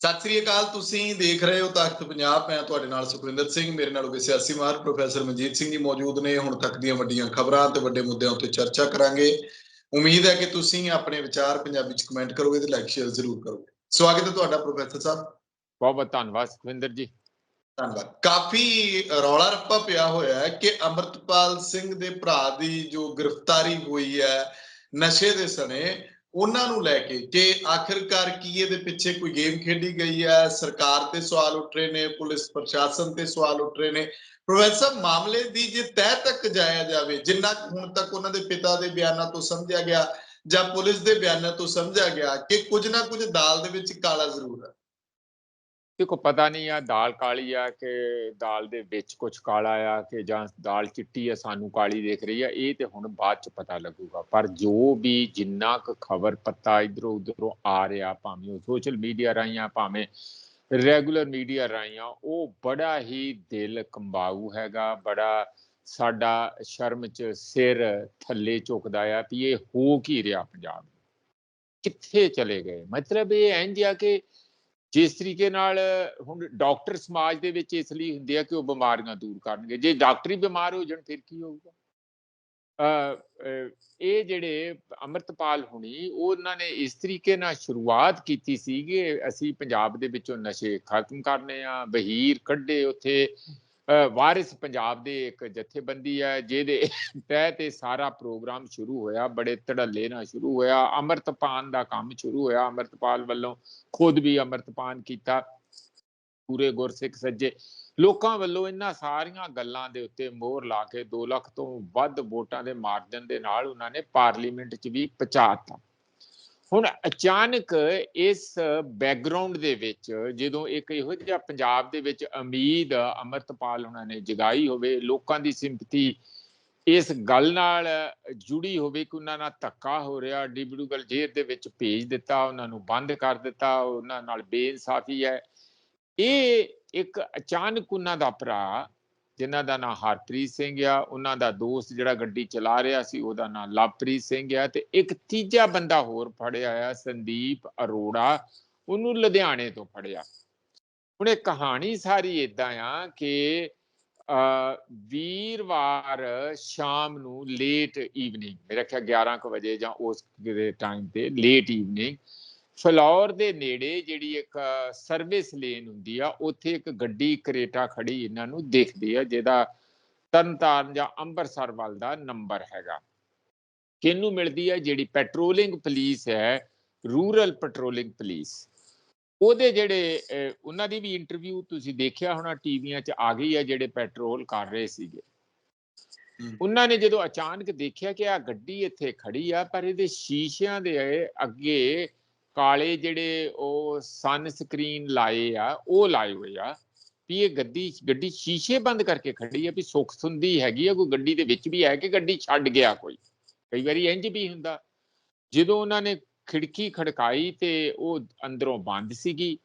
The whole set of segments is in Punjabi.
ਸਤਿ ਸ੍ਰੀ ਅਕਾਲ ਤੁਸੀਂ ਦੇਖ ਰਹੇ ਹੋ ਤਖਤ ਪੰਜਾਬ। ਮੈਂ ਤੁਹਾਡੇ ਨਾਲ ਸੁਖਵਿੰਦਰ ਸਿੰਘ ਮੇਰੇ ਨਾਲ ਹੋਗੇ ਸਿਆਸੀ ਮਾਹਰ ਪ੍ਰੋਫੈਸਰ ਮਨਜੀਤ ਸਿੰਘ ਜੀ ਮੌਜੂਦ ਨੇ। ਹੁਣ ਤੱਕ ਦੀਆਂ ਵੱਡੀਆਂ ਖਬਰਾਂ ਤੇ ਵੱਡੇ ਮੁੱਦਿਆਂ ਉੱਤੇ ਚਰਚਾ ਕਰਾਂਗੇ। ਉਮੀਦ ਹੈ ਕਿ ਤੁਸੀਂ ਆਪਣੇ ਵਿਚਾਰ ਪੰਜਾਬੀ ਚ ਕਮੈਂਟ ਕਰੋਗੇ ਤੇ ਲਾਈਕ ਸ਼ੇਅਰ ਜ਼ਰੂਰ ਕਰੋਗੇ। ਸਵਾਗਤ ਹੈ ਤੁਹਾਡਾ ਪ੍ਰੋਫੈਸਰ ਸਾਹਿਬ। ਬਹੁਤ ਬਹੁਤ ਧੰਨਵਾਦ ਸੁਖਵਿੰਦਰ ਜੀ। ਧੰਨਵਾਦ। ਕਾਫੀ ਰੌਲਾ ਰੱਪਾ ਪਿਆ ਹੋਇਆ ਹੈ ਕਿ ਅਮਰਤਪਾਲ ਸਿੰਘ ਦੇ ਭਰਾ ਦੀ ਜੋ ਗ੍ਰਿਫਤਾਰੀ ਹੋਈ ਹੈ ਨਸ਼ੇ ਦੇ ਸਣੇ ਉਹਨਾਂ ਨੂੰ ਲੈ ਕੇ ਕਿ ਆਖਿਰਕਾਰ ਕੀ ਇਹਦੇ ਪਿੱਛੇ ਕੋਈ ਗੇਮ ਖੇਡੀ ਗਈ ਹੈ? ਸਰਕਾਰ ਤੇ ਸਵਾਲ ਉੱਠ ਰਹੇ ਨੇ, ਪੁਲਿਸ ਪ੍ਰਸ਼ਾਸਨ ਤੇ ਸਵਾਲ ਉੱਠ ਰਹੇ ਨੇ। ਪ੍ਰੋਫੈਸਰ ਸਾਹਿਬ, ਮਾਮਲੇ ਦੀ ਜੇ ਤਹਿ ਤੱਕ ਜਾਇਆ ਜਾਵੇ, ਜਿੰਨਾ ਹੁਣ ਤੱਕ ਉਹਨਾਂ ਦੇ ਪਿਤਾ ਦੇ ਬਿਆਨਾਂ ਤੋਂ ਸਮਝਿਆ ਗਿਆ ਜਾਂ ਪੁਲਿਸ ਦੇ ਬਿਆਨਾਂ ਤੋਂ ਸਮਝਿਆ ਗਿਆ ਕਿ ਕੁਝ ਨਾ ਕੁਝ ਦਾਲ ਦੇ ਵਿੱਚ ਕਾਲਾ ਜ਼ਰੂਰ ਹੈ। ਦੇਖੋ, ਪਤਾ ਨਹੀਂ ਆ, ਦਾਲ ਕਾਲੀ ਆ ਕਿ ਦਾਲ ਦੇ ਵਿੱਚ ਕੁਝ ਕਾਲਾ ਆ ਕਿ ਜਾਂ ਦਾਲ ਚਿੱਟੀ ਆ, ਸਾਨੂੰ ਕਾਲੀ ਦੇਖ ਰਹੀ ਆ, ਇਹ ਤੇ ਹੁਣ ਬਾਅਦ ਚ ਪਤਾ ਲੱਗੂਗਾ। ਪਰ ਜੋ ਵੀ ਜਿੰਨਾ ਕੁ ਖਬਰ ਪੱਤਾ ਇਧਰੋਂ ਉਧਰੋਂ ਆ ਰਿਹਾ, ਭਾਵੇਂ ਉਹ ਸੋਸ਼ਲ ਮੀਡੀਆ ਰਾਹੀਂ ਆ, ਭਾਵੇਂ ਰੈਗੂਲਰ ਮੀਡੀਆ ਰਾਹੀਂ ਆ, ਉਹ ਬੜਾ ਹੀ ਦਿਲ ਕੰਬਾਊ ਹੈਗਾ, ਬੜਾ ਸਾਡਾ ਸ਼ਰਮ ਚ ਸਿਰ ਥੱਲੇ ਝੁਕਦਾ ਆ ਵੀ ਇਹ ਹੋ ਕੀ ਰਿਹਾ ਪੰਜਾਬ ਕਿੱਥੇ ਚਲੇ ਗਏ? ਮਤਲਬ ਇਹ ਇੰਜ ਆ ਕਿ ਜਿਸ ਤਰੀਕੇ ਨਾਲ ਹੁਣ ਡਾਕਟਰ ਸਮਾਜ ਦੇ ਵਿੱਚ ਇਸ ਲਈ ਹੁੰਦੇ ਆ ਕਿ ਉਹ ਬਿਮਾਰੀਆਂ ਦੂਰ ਕਰਨਗੇ। ਜੇ ਡਾਕਟਰ ਹੀ ਬਿਮਾਰ ਹੋ ਜਾਣ, ਫਿਰ ਕੀ ਹੋਊਗਾ? ਅ ਇਹ ਜਿਹੜੇ ਅਮਰਤਪਾਲ ਹੁਣੀ, ਉਹਨਾਂ ਨੇ ਇਸ ਤਰੀਕੇ ਨਾਲ ਸ਼ੁਰੂਆਤ ਕੀਤੀ ਸੀ ਕਿ ਅਸੀਂ ਪੰਜਾਬ ਦੇ ਵਿੱਚੋਂ ਨਸ਼ੇ ਖਤਮ ਕਰਨੇ ਆ, ਬਹੀਰ ਕੱਢੇ ਉੱਥੇ। ਵਾਰਿਸ ਪੰਜਾਬ ਦੇ ਇੱਕ ਜਥੇਬੰਦੀ ਹੈ, ਜਿਹਦੇ ਤਹਿਤ ਇਹ ਸਾਰਾ ਪ੍ਰੋਗਰਾਮ ਸ਼ੁਰੂ ਹੋਇਆ, ਬੜੇ ਧੜੱਲੇ ਨਾਲ ਸ਼ੁਰੂ ਹੋਇਆ, ਅਮਰਤਪਾਨ ਦਾ ਕੰਮ ਸ਼ੁਰੂ ਹੋਇਆ, ਅਮਰਤਪਾਲ ਵੱਲੋਂ ਖੁਦ ਵੀ ਅਮਰਤਪਾਨ ਕੀਤਾ, ਪੂਰੇ ਗੁਰਸਿੱਖ ਸੱਜੇ। ਲੋਕਾਂ ਵੱਲੋਂ ਇਹਨਾਂ ਸਾਰੀਆਂ ਗੱਲਾਂ ਦੇ ਉੱਤੇ ਮੋਹਰ ਲਾ ਕੇ 2 ਲੱਖ ਤੋਂ ਵੱਧ ਵੋਟਾਂ ਦੇ ਮਾਰਜਨ ਦੇ ਨਾਲ ਉਹਨਾਂ ਨੇ ਪਾਰਲੀਮੈਂਟ 'ਚ ਵੀ ਪਹੁੰਚਾਤਾ ਹੁਣ ਅਚਾਨਕ ਇਸ ਬੈਕਗ੍ਰਾਉਂਡ ਦੇ ਵਿੱਚ ਜਦੋਂ ਇੱਕ ਇਹੋ ਜਿਹਾ ਪੰਜਾਬ ਦੇ ਵਿੱਚ ਉਮੀਦ ਅਮਰਤਪਾਲ ਉਹਨਾਂ ਨੇ ਜਗਾਈ ਹੋਵੇ, ਲੋਕਾਂ ਦੀ ਸਿੰਪਥੀ ਇਸ ਗੱਲ ਨਾਲ ਜੁੜੀ ਹੋਵੇ ਕਿ ਉਹਨਾਂ ਨਾਲ ਧੱਕਾ ਹੋ ਰਿਹਾ ਡਿਬੜੂਗਲ ਜੇਲ੍ਹ ਦੇ ਵਿੱਚ ਭੇਜ ਦਿੱਤਾ, ਉਹਨਾਂ ਨੂੰ ਬੰਦ ਕਰ ਦਿੱਤਾ, ਉਹਨਾਂ ਨਾਲ ਬੇਇਨਸਾਫੀ ਹੈ। ਇਹ ਇੱਕ ਅਚਾਨਕ ਉਹਨਾਂ ਦਾ ਭਰਾ ਜਿਨ੍ਹਾਂ ਦਾ ਨਾਮ ਹਰਪ੍ਰੀਤ ਸਿੰਘ ਆ, ਉਹਨਾਂ ਦਾ ਦੋਸਤ ਜਿਹੜਾ ਗੱਡੀ ਚਲਾ ਰਿਹਾ ਸੀ, ਉਹਦਾ ਨਾਮ ਲਵਪ੍ਰੀਤ ਸਿੰਘ ਆ ਤੇ ਇੱਕ ਤੀਜਾ ਬੰਦਾ ਹੋਰ ਫੜਿਆ ਆ, ਸੰਦੀਪ ਅਰੋੜਾ, ਉਹਨੂੰ ਲੁਧਿਆਣੇ ਤੋਂ ਫੜਿਆ। ਹੁਣ ਇਹ ਕਹਾਣੀ ਸਾਰੀ ਇਦਾਂ ਆ ਕਿ ਵੀਰਵਾਰ ਸ਼ਾਮ ਨੂੰ ਲੇਟ ਈਵਨਿੰਗ ਮੇਰਾ ਖਿਆਲ 11 ਕੁ ਵਜੇ ਜਾਂ ਉਸ ਟਾਈਮ ਤੇ ਲੇਟ ਈਵਨਿੰਗ ਫਲੌਰ ਦੇ ਨੇੜੇ ਜਿਹੜੀ ਇੱਕ ਸਰਵਿਸ ਲੇਨ ਹੁੰਦੀ ਆ ਉੱਥੇ ਇੱਕ ਗੱਡੀ ਕਰੇਟਾ ਖੜੀ ਇਹਨਾਂ ਨੂੰ ਦੇਖਦੀ ਆ ਜਿਹਦਾ ਤਰਨਤਾਰਨ ਜਾਂ ਅੰਮ੍ਰਿਤਸਰ ਵੱਲ ਦਾ ਨੰਬਰ ਹੈਗਾ। ਕਿਹਨੂੰ ਮਿਲਦੀ ਹੈ ਜਿਹੜੀ ਪੈਟਰੋਲਿੰਗ ਪੁਲਿਸ ਹੈ ਰੂਰਲ ਪੈਟਰੋਲਿੰਗ ਪੁਲਿਸ ਉਹਦੇ ਜਿਹੜੇ ਉਹਨਾਂ ਦੀ ਵੀ ਇੰਟਰਵਿਊ ਤੁਸੀਂ ਦੇਖਿਆ ਹੋਣਾ ਟੀਵੀਆਂ 'ਚ ਆ ਗਈ ਹੈ ਜਿਹੜੇ ਪੈਟਰੋਲ ਕਰ ਰਹੇ ਸੀਗੇ। ਉਹਨਾਂ ਨੇ ਜਦੋਂ ਅਚਾਨਕ ਦੇਖਿਆ ਕਿ ਆ ਗੱਡੀ ਇੱਥੇ ਖੜੀ ਆ ਪਰ ਇਹਦੇ ਸ਼ੀਸ਼ਿਆਂ ਦੇ ਅੱਗੇ ਕਾਲੇ ਜਿਹੜੇ ਉਹ ਸਨ ਸਕਰੀਨ ਲਾਏ ਆ, ਉਹ ਲਾਏ ਹੋਏ ਆ ਵੀ ਇਹ ਗੱਡੀ ਗੱਡੀ ਸ਼ੀਸ਼ੇ ਬੰਦ ਕਰਕੇ ਖੜੀ ਆ ਵੀ ਸੁੱਖ ਸੁੰਦੀ ਹੈਗੀ ਆ, ਕੋਈ ਗੱਡੀ ਦੇ ਵਿੱਚ ਵੀ ਹੈ ਕਿ ਗੱਡੀ ਛੱਡ ਗਿਆ ਕੋਈ? ਕਈ ਵਾਰੀ ਇੰਜ ਵੀ ਹੁੰਦਾ। ਜਦੋਂ ਉਹਨਾਂ ਨੇ ਖਿੜਕੀ ਖੜਕਾਈ ਤੇ ਉਹ ਅੰਦਰੋਂ ਬੰਦ ਸੀਗੀ,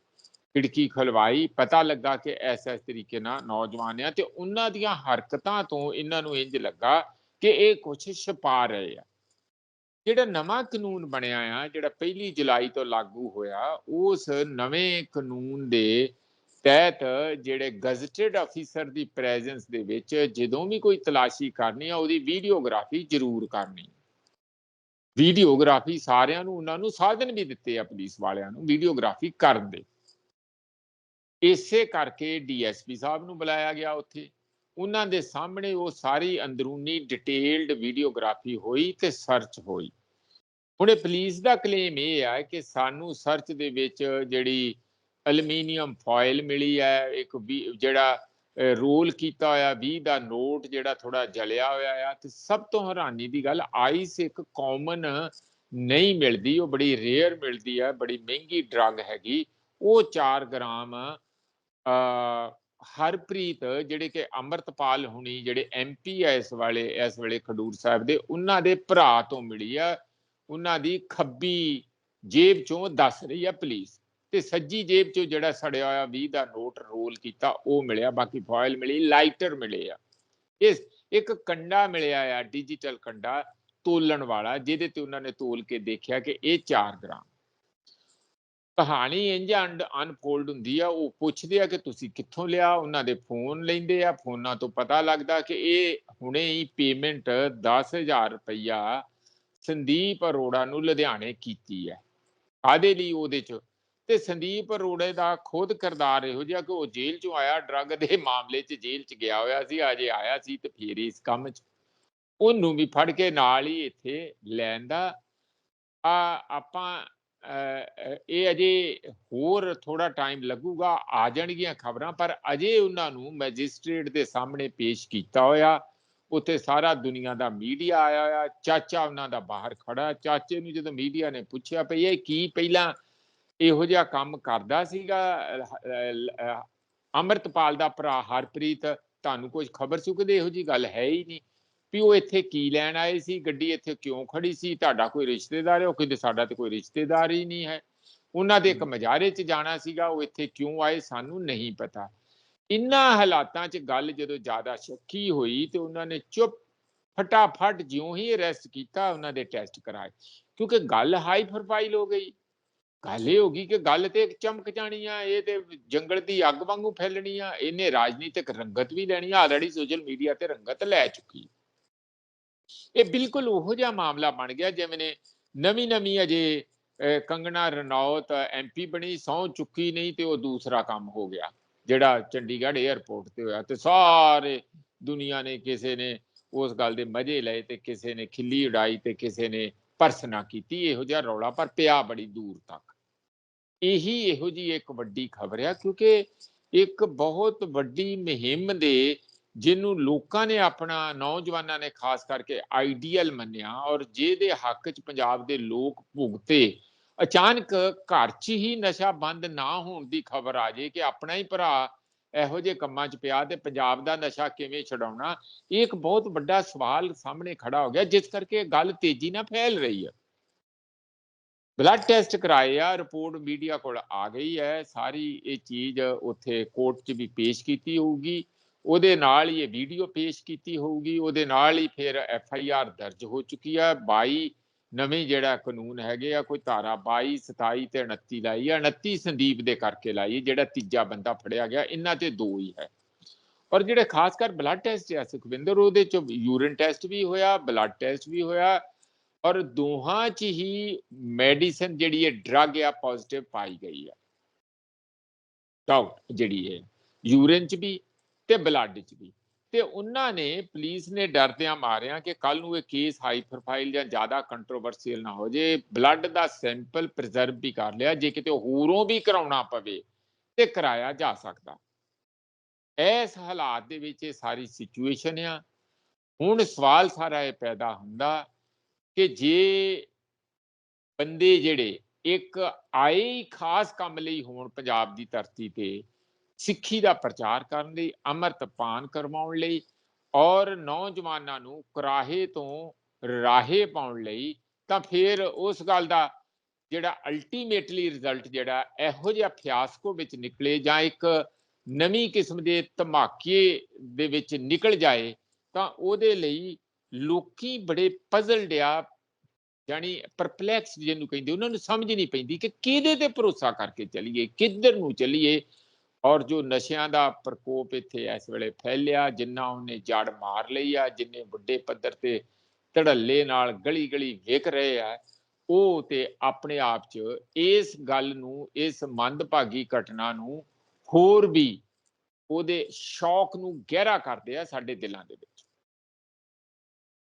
ਖਿੜਕੀ ਖਲਵਾਈ, ਪਤਾ ਲੱਗਾ ਕਿ ਐਸ ਐਸ ਤਰੀਕੇ ਨਾਲ ਨੌਜਵਾਨ ਆ ਤੇ ਉਹਨਾਂ ਦੀਆਂ ਹਰਕਤਾਂ ਤੋਂ ਇਹਨਾਂ ਨੂੰ ਇੰਜ ਲੱਗਾ ਕਿ ਇਹ ਕੁਝ ਛਪਾ ਰਹੇ ਆ। ਜਿਹੜਾ ਨਵਾਂ ਕਾਨੂੰਨ ਬਣਿਆ ਆ, ਜਿਹੜਾ ਪਹਿਲੀ ਜੁਲਾਈ ਤੋਂ ਲਾਗੂ ਹੋਇਆ, ਉਸ ਨਵੇਂ ਕਾਨੂੰਨ ਦੇ ਤਹਿਤ ਜਿਹੜੇ ਗਜ਼ਟਡ ਅਫੀਸਰ ਦੀ ਪ੍ਰੈਜ਼ੈਂਸ ਦੇ ਵਿੱਚ ਜਦੋਂ ਵੀ ਕੋਈ ਤਲਾਸ਼ੀ ਕਰਨੀ ਆ, ਉਹਦੀ ਵੀਡੀਓਗ੍ਰਾਫੀ ਜ਼ਰੂਰ ਕਰਨੀ। ਵੀਡੀਓਗ੍ਰਾਫੀ ਸਾਰਿਆਂ ਨੂੰ, ਉਹਨਾਂ ਨੂੰ ਸਾਧਨ ਵੀ ਦਿੱਤੇ ਆ ਪੁਲਿਸ ਵਾਲਿਆਂ ਨੂੰ ਵੀਡੀਓਗ੍ਰਾਫੀ ਕਰਨ ਦੇ। ਇਸੇ ਕਰਕੇ ਡੀਐਸਪੀ ਸਾਹਿਬ ਨੂੰ ਬੁਲਾਇਆ ਗਿਆ ਉੱਥੇ। ਉਹਨਾਂ ਦੇ ਸਾਹਮਣੇ ਉਹ ਸਾਰੀ ਅੰਦਰੂਨੀ ਡਿਟੇਲਡ ਵੀਡੀਓਗ੍ਰਾਫੀ ਹੋਈ ਤੇ ਸਰਚ ਹੋਈ। ਹੁਣੇ ਪੁਲਿਸ ਦਾ ਕਲੇਮ ਇਹ ਹੈ ਕਿ ਸਾਨੂੰ ਸਰਚ ਦੇ ਵਿੱਚ ਜਿਹੜੀ ਐਲੂਮੀਨੀਅਮ ਫਾਇਲ ਮਿਲੀ ਹੈ, ਇੱਕ ਜਿਹੜਾ ਰੋਲ ਕੀਤਾ ਹੋਇਆ 20 ਦਾ ਨੋਟ ਜਿਹੜਾ ਥੋੜਾ ਜਲਿਆ ਹੋਇਆ ਆ ਤੇ ਸਭ ਤੋਂ ਹੈਰਾਨੀ ਦੀ ਗੱਲ ਆਈਸ ਇੱਕ ਕਾਮਨ ਨਹੀਂ ਮਿਲਦੀ, ਉਹ ਬੜੀ ਰੇਅਰ ਮਿਲਦੀ ਹੈ, ਬੜੀ ਮਹਿੰਗੀ ਡਰੱਗ ਹੈਗੀ, ਉਹ 4 ਗ੍ਰਾਮ ਅ ਹਰਪ੍ਰੀਤ, ਜਿਹੜੇ ਕਿ ਅਮਰਤਪਾਲ ਹੁਣੀ, ਜਿਹੜੇ ਐਮਪੀ ਐ ਇਸ ਵਾਲੇ, ਇਸ ਵੇਲੇ ਖਡੂਰ ਸਾਹਿਬ ਦੇ, ਉਹਨਾਂ ਦੇ ਭਰਾ ਤੋਂ ਮਿਲੀ ਆ। ਉਹਨਾਂ ਦੀ ਖੱਬੀ ਜੇਬ ਚੋਂ ਦੱਸ ਰਹੀ ਆ ਪੁਲਿਸ। ਤੇ ਸੱਜੀ ਜੇਬ ਚੋਂ ਜਿਹੜਾ ਸੜਿਆ ਹੋਇਆ 20 ਦਾ ਨੋਟ ਰੋਲ ਕੀਤਾ, ਉਹ ਮਿਲਿਆ, ਬਾਕੀ ਫਾਇਲ ਮਿਲੀ, ਲਾਈਟਰ ਮਿਲੇ ਆ। ਇਸ, ਇੱਕ ਕੰਡਾ ਮਿਲਿਆ ਆ, ਡਿਜੀਟਲ ਕੰਡਾ ਤੋਲਣ ਵਾਲਾ, ਜਿਹਦੇ ਤੇ ਉਹਨਾਂ ਨੇ ਤੋਲ ਕੇ ਦੇਖਿਆ ਕਿ ਇਹ 4 ਗ੍ਰਾਮ। ਕਹਾਣੀ ਇੰਜ ਅਨਫੋਲਡ ਹੁੰਦੀ ਆ, ਉਹ ਪੁੱਛਦੇ ਆ ਕਿ ਤੁਸੀਂ ਕਿੱਥੋਂ ਲਿਆ, ਉਹਨਾਂ ਦੇ ਫੋਨ ਲੈਂਦੇ ਆ, ਫੋਨਾਂ ਤੋਂ ਪਤਾ ਲੱਗਦਾ ਕਿ ਇਹ ਹੁਣੇ ਹੀ ਪੇਮੈਂਟ 10000 ਰੁਪਇਆ ਸੰਦੀਪ ਅਰੋੜਾ ਨੂੰ ਲੁਧਿਆਣੇ ਕੀਤੀ ਹੈ। ਕਾਦੇ ਲਈ ਉਹਦੇ ਚ? ਤੇ ਸੰਦੀਪ ਅਰੋੜੇ ਦਾ ਖੁਦ ਕਰਦਾਰ ਇਹੋ ਜਿਹਾ ਕਿ ਉਹ ਜੇਲ੍ਹ ਚੋਂ ਆਇਆ, ਡਰੱਗ ਦੇ ਮਾਮਲੇ 'ਚ ਜੇਲ੍ਹ 'ਚ ਗਿਆ ਹੋਇਆ ਸੀ, ਅਜੇ ਆਇਆ ਸੀ ਤੇ ਫੇਰ ਇਸ ਕੰਮ 'ਚ। ਉਹਨੂੰ ਵੀ ਫੜ ਕੇ ਨਾਲ ਹੀ ਇੱਥੇ ਲੈਣ ਦਾ ਆ, ਆਪਾਂ ਇਹ ਅਜੇ ਹੋਰ ਥੋੜਾ ਟਾਈਮ ਲੱਗੂਗਾ ਆ ਜਾਣਗੀਆਂ ਖਬਰਾਂ ਪਰ ਅਜੇ ਉਹਨਾਂ ਨੂੰ ਮੈਜਿਸਟ੍ਰੇਟ ਦੇ ਸਾਹਮਣੇ ਪੇਸ਼ ਕੀਤਾ ਹੋਇਆ। ਉੱਥੇ ਸਾਰਾ ਦੁਨੀਆ ਦਾ ਮੀਡੀਆ ਆਇਆ ਹੋਇਆ ਚਾਚਾ ਉਹਨਾਂ ਦਾ ਬਾਹਰ ਖੜਾ ਚਾਚੇ ਨੂੰ ਜਦੋਂ ਮੀਡੀਆ ਨੇ ਪੁੱਛਿਆ ਭਈ ਇਹ ਕੀ ਪਹਿਲਾਂ ਇਹੋ ਜਿਹਾ ਕੰਮ ਕਰਦਾ ਸੀਗਾ? ਅਹ, ਅੰਮ੍ਰਿਤਪਾਲ ਦਾ ਭਰਾ ਹਰਪ੍ਰੀਤ ਤੁਹਾਨੂੰ ਕੁਝ ਖਬਰ ਚੁੱਕਦੇ ਇਹੋ ਜੀ ਗੱਲ ਹੈ ਹੀ ਨਹੀਂ। ਵੀ ਉਹ ਇੱਥੇ ਕੀ ਲੈਣ ਆਏ ਸੀ? ਗੱਡੀ ਇੱਥੇ ਕਿਉਂ ਖੜੀ ਸੀ? ਤੁਹਾਡਾ ਕੋਈ ਰਿਸ਼ਤੇਦਾਰ ਹੈ? ਉਹ ਕਹਿੰਦੇ ਸਾਡਾ ਤੇ ਕੋਈ ਰਿਸ਼ਤੇਦਾਰ ਹੀ ਨਹੀਂ ਹੈ। ਉਹਨਾਂ ਦੇ ਇੱਕ ਮਜਾਰੇ 'ਚ ਜਾਣਾ ਸੀਗਾ ਉਹ ਇੱਥੇ ਕਿਉਂ ਆਏ ਸਾਨੂੰ ਨਹੀਂ ਪਤਾ। ਇਨ੍ਹਾਂ ਹਾਲਾਤਾਂ 'ਚ ਗੱਲ ਜਦੋਂ ਜ਼ਿਆਦਾ ਸ਼ੱਕੀ ਹੋਈ ਤੇ ਉਹਨਾਂ ਨੇ ਚੁੱਪ ਫਟਾਫਟ ਜਿਉਂ ਹੀ ਅਰੈਸਟ ਕੀਤਾ ਉਹਨਾਂ ਦੇ ਟੈਸਟ ਕਰਾਏ। ਕਿਉਂਕਿ ਗੱਲ ਹਾਈ ਪ੍ਰੋਫਾਈਲ ਹੋ ਗਈ। ਗੱਲ ਇਹ ਹੋ ਗਈ ਕਿ ਗੱਲ ਤੇ ਚਮਕ ਜਾਣੀ ਆ ਇਹ ਤੇ ਜੰਗਲ ਦੀ ਅੱਗ ਵਾਂਗੂ ਫੈਲਣੀ ਆ। ਇਹਨੇ ਰਾਜਨੀਤਿਕ ਰੰਗਤ ਵੀ ਲੈਣੀ ਆ। ਆਲਰੇਡੀ ਸੋਸ਼ਲ ਮੀਡੀਆ ਤੇ ਰੰਗਤ ਲੈ ਚੁੱਕੀ। ਇਹ ਬਿਲਕੁਲ ਉਹੋ ਜਿਹਾ ਮਾਮਲਾ ਬਣ ਗਿਆ ਜਿਵੇਂ ਨੇ ਨਵੀਂ ਨਵੀਂ ਅਜੇ ਕੰਗਣਾ, ਰਣੌਤ ਐਮਪੀ ਬਣੀ ਸੌ ਚੁੱਕੀ ਨਹੀਂ ਤੇ ਉਹ ਦੂਸਰਾ ਕੰਮ ਹੋ ਗਿਆ, ਜਿਹੜਾ ਚੰਡੀਗੜ੍ਹ 에ਅਰਪੋਰਟ ਤੇ ਹੋਇਆ ਤੇ ਸਾਰੇ ਦੁਨੀਆ ਨੇ ਕਿਸੇ ਨੇ ਉਸ ਗੱਲ ਦੇ ਮਜ਼ੇ ਲਏ ਤੇ ਕਿਸੇ ਨੇ ਖਿੱਲੀ ਉਡਾਈ ਤੇ ਕਿਸੇ ਨੇ ਪਰਸਨਾ ਕੀਤੀ, ਇਹੋ ਜਿਹਾ ਰੌਲਾ ਪਰ ਪਿਆ ਬੜੀ ਦੂਰ ਤੱਕ। ਇਹੀ ਇਹੋ ਜੀ ਇੱਕ ਵੱਡੀ ਖਬਰ ਆ ਕਿਉਂਕਿ ਇੱਕ ਬਹੁਤ ਵੱਡੀ ਮੁਹਿੰਮ ਦੇ ਜਿਹਨੂੰ ਲੋਕਾਂ ਨੇ ਆਪਣਾ, ਨੌਜਵਾਨਾਂ ਨੇ ਖਾਸ ਕਰਕੇ ਆਈਡੀਅਲ ਮੰਨਿਆ ਔਰ ਜਿਹਦੇ ਹੱਕ 'ਚ ਪੰਜਾਬ ਦੇ ਲੋਕ ਭੁਗਤੇ, ਅਚਾਨਕ ਘਰ 'ਚ ਹੀ ਨਸ਼ਾ ਬੰਦ ਨਾ ਹੋਣ ਦੀ ਖਬਰ ਆ ਜੇ ਕਿ ਆਪਣਾ ਹੀ ਭਰਾ ਇਹੋ ਜਿਹੇ ਕੰਮਾਂ 'ਚ ਪਿਆ ਤੇ ਪੰਜਾਬ ਦਾ ਨਸ਼ਾ ਕਿਵੇਂ ਛਡਾਉਣਾ, ਇਹ ਇੱਕ ਬਹੁਤ ਵੱਡਾ ਸਵਾਲ ਸਾਹਮਣੇ ਖੜਾ ਹੋ ਗਿਆ, ਜਿਸ ਕਰਕੇ ਇਹ ਗੱਲ ਤੇਜ਼ੀ ਨਾਲ ਫੈਲ ਰਹੀ ਹੈ। ਬਲੱਡ ਟੈਸਟ ਕਰਾਏ ਆ ਰਿਪੋਰਟ ਮੀਡੀਆ ਕੋਲ ਆ ਗਈ ਹੈ, ਸਾਰੀ ਇਹ ਚੀਜ਼ ਉੱਥੇ ਕੋਰਟ 'ਚ ਵੀ ਪੇਸ਼ ਕੀਤੀ ਹੋਊਗੀ। ਉਹਦੇ ਨਾਲ ਹੀ ਇਹ ਵੀਡੀਓ ਪੇਸ਼ ਕੀਤੀ ਹੋਊਗੀ, ਉਹਦੇ ਨਾਲ ਹੀ ਫਿਰ ਐਫ ਆਈ ਆਰ ਦਰਜ ਹੋ ਚੁੱਕੀ ਆ। 22 ਨਵੇਂ ਜਿਹੜਾ ਕਾਨੂੰਨ ਹੈਗੇ ਆ, ਕੋਈ ਧਾਰਾ 22 27 ਤੇ 29 ਲਾਈ ਆ 29 ਸੰਦੀਪ ਦੇ ਕਰਕੇ ਲਾਈ ਜਿਹੜਾ ਤੀਜਾ ਬੰਦਾ ਫੜਿਆ ਗਿਆ, ਇਹਨਾਂ ਤੇ ਦੋ ਹੀ ਹੈ। ਔਰ ਜਿਹੜੇ ਖਾਸ ਕਰ ਬਲੱਡ ਟੈਸਟ ਆ, ਸੁਖਵਿੰਦਰ, ਉਹਦੇ ਚ ਯੂਰਿਨ ਟੈਸਟ ਵੀ ਹੋਇਆ ਬਲੱਡ ਟੈਸਟ ਵੀ ਹੋਇਆ, ਔਰ ਦੋਹਾਂ ਚ ਹੀ ਮੈਡੀਸਨ ਜਿਹੜੀ ਹੈ ਡਰੱਗ ਆ ਪੋਜ਼ਿਟਿਵ ਪਾਈ ਗਈ ਆ। ਡਾਊਟ ਜਿਹੜੀ ਹੈ ਯੂਰਿਨ ਚ ਵੀ ਤੇ ਬਲੱਡ ਚ ਵੀ। ਤੇ ਉਹਨਾਂ ਨੇ ਪੁਲਿਸ ਨੇ ਡਰਦਿਆਂ ਮਾਰਿਆ ਕਿ ਕੱਲ ਨੂੰ ਇਹ ਕੇਸ ਹਾਈ ਪ੍ਰੋਫਾਈਲ ਜਾਂ ਜ਼ਿਆਦਾ ਕੰਟਰੋਵਰਸੀਅਲ ਨਾ ਹੋ ਜੇ ਬਲੱਡ ਦਾ ਸੈਂਪਲ ਪ੍ਰੀਜ਼ਰਵ ਵੀ ਕਰ ਲਿਆ, ਜੇ ਕਿਤੇ ਹੋਰੋਂ ਵੀ ਕਰਾਉਣਾ ਪਵੇ ਤੇ ਕਰਾਇਆ ਜਾ ਸਕਦਾ। ਇਸ ਹਾਲਾਤ ਦੇ ਵਿੱਚ ਇਹ ਸਾਰੀ ਸਿਚੁਏਸ਼ਨ ਆ। ਹੁਣ ਸਵਾਲ ਸਾਰਾ ਇਹ ਪੈਦਾ ਹੁੰਦਾ ਕਿ ਜੇ ਬੰਦੇ ਜਿਹੜੇ ਇੱਕ ਆਏ ਖਾਸ ਕੰਮ ਲਈ ਹੋਣ ਪੰਜਾਬ ਦੀ ਧਰਤੀ ਤੇ ਸਿੱਖੀ ਦਾ ਪ੍ਰਚਾਰ ਕਰਨ ਲਈ, ਅੰਮ੍ਰਿਤ ਪਾਨ ਕਰਵਾਉਣ ਲਈ ਔਰ ਨੌਜਵਾਨਾਂ ਨੂੰ ਕਰਾਹੇ ਤੋਂ ਰਾਹੇ ਪਾਉਣ ਲਈ ਤਾਂ ਫਿਰ ਉਸ ਗੱਲ ਦਾ ਜਿਹੜਾ ਅਲਟੀਮੇਟਲੀ ਰਿਜ਼ਲਟ ਜਿਹੜਾ ਇਹੋ ਜਿਹਾ ਫਿਆਸਕੋ ਵਿੱਚ ਨਿਕਲੇ ਜਾਂ ਇੱਕ ਨਵੀਂ ਕਿਸਮ ਦੇ ਧਮਾਕੇ ਦੇ ਵਿੱਚ ਨਿਕਲ ਜਾਏ ਤਾਂ ਉਹਦੇ ਲਈ ਲੋਕੀ ਬੜੇ ਪਜ਼ਲਡ ਆ ਜਾਨੀ ਪਰਪਲੈਕਸ ਜਿਹਨੂੰ ਕਹਿੰਦੇ, ਉਹਨਾਂ ਨੂੰ ਸਮਝ ਨਹੀਂ ਪੈਂਦੀ ਕਿ ਕਿਹਦੇ ਤੇ ਭਰੋਸਾ ਕਰਕੇ ਚੱਲੀਏ, ਕਿੱਧਰ ਨੂੰ ਚੱਲੀਏ ਔਰ ਜੋ ਨਸ਼ਿਆਂ ਦਾ ਪ੍ਰਕੋਪ ਇੱਥੇ ਇਸ ਵੇਲੇ ਫੈਲਿਆ, ਜਿੰਨਾ ਉਹਨੇ ਜੜ ਮਾਰ ਲਈ ਆ, ਜਿੰਨੇ ਵੱਡੇ ਪੱਧਰ ਤੇ ਧੜੱਲੇ ਨਾਲ ਗਲੀ ਗਲੀ ਵੇਖ ਰਹੇ ਆ, ਉਹ ਤੇ ਆਪਣੇ ਆਪ 'ਚ ਇਸ ਗੱਲ ਨੂੰ, ਇਸ ਮੰਦਭਾਗੀ ਘਟਨਾ ਨੂੰ ਹੋਰ ਵੀ ਉਹਦੇ ਸ਼ੌਕ ਨੂੰ ਗਹਿਰਾ ਕਰਦੇ ਆ ਸਾਡੇ ਦਿਲਾਂ ਦੇ ਵਿੱਚ।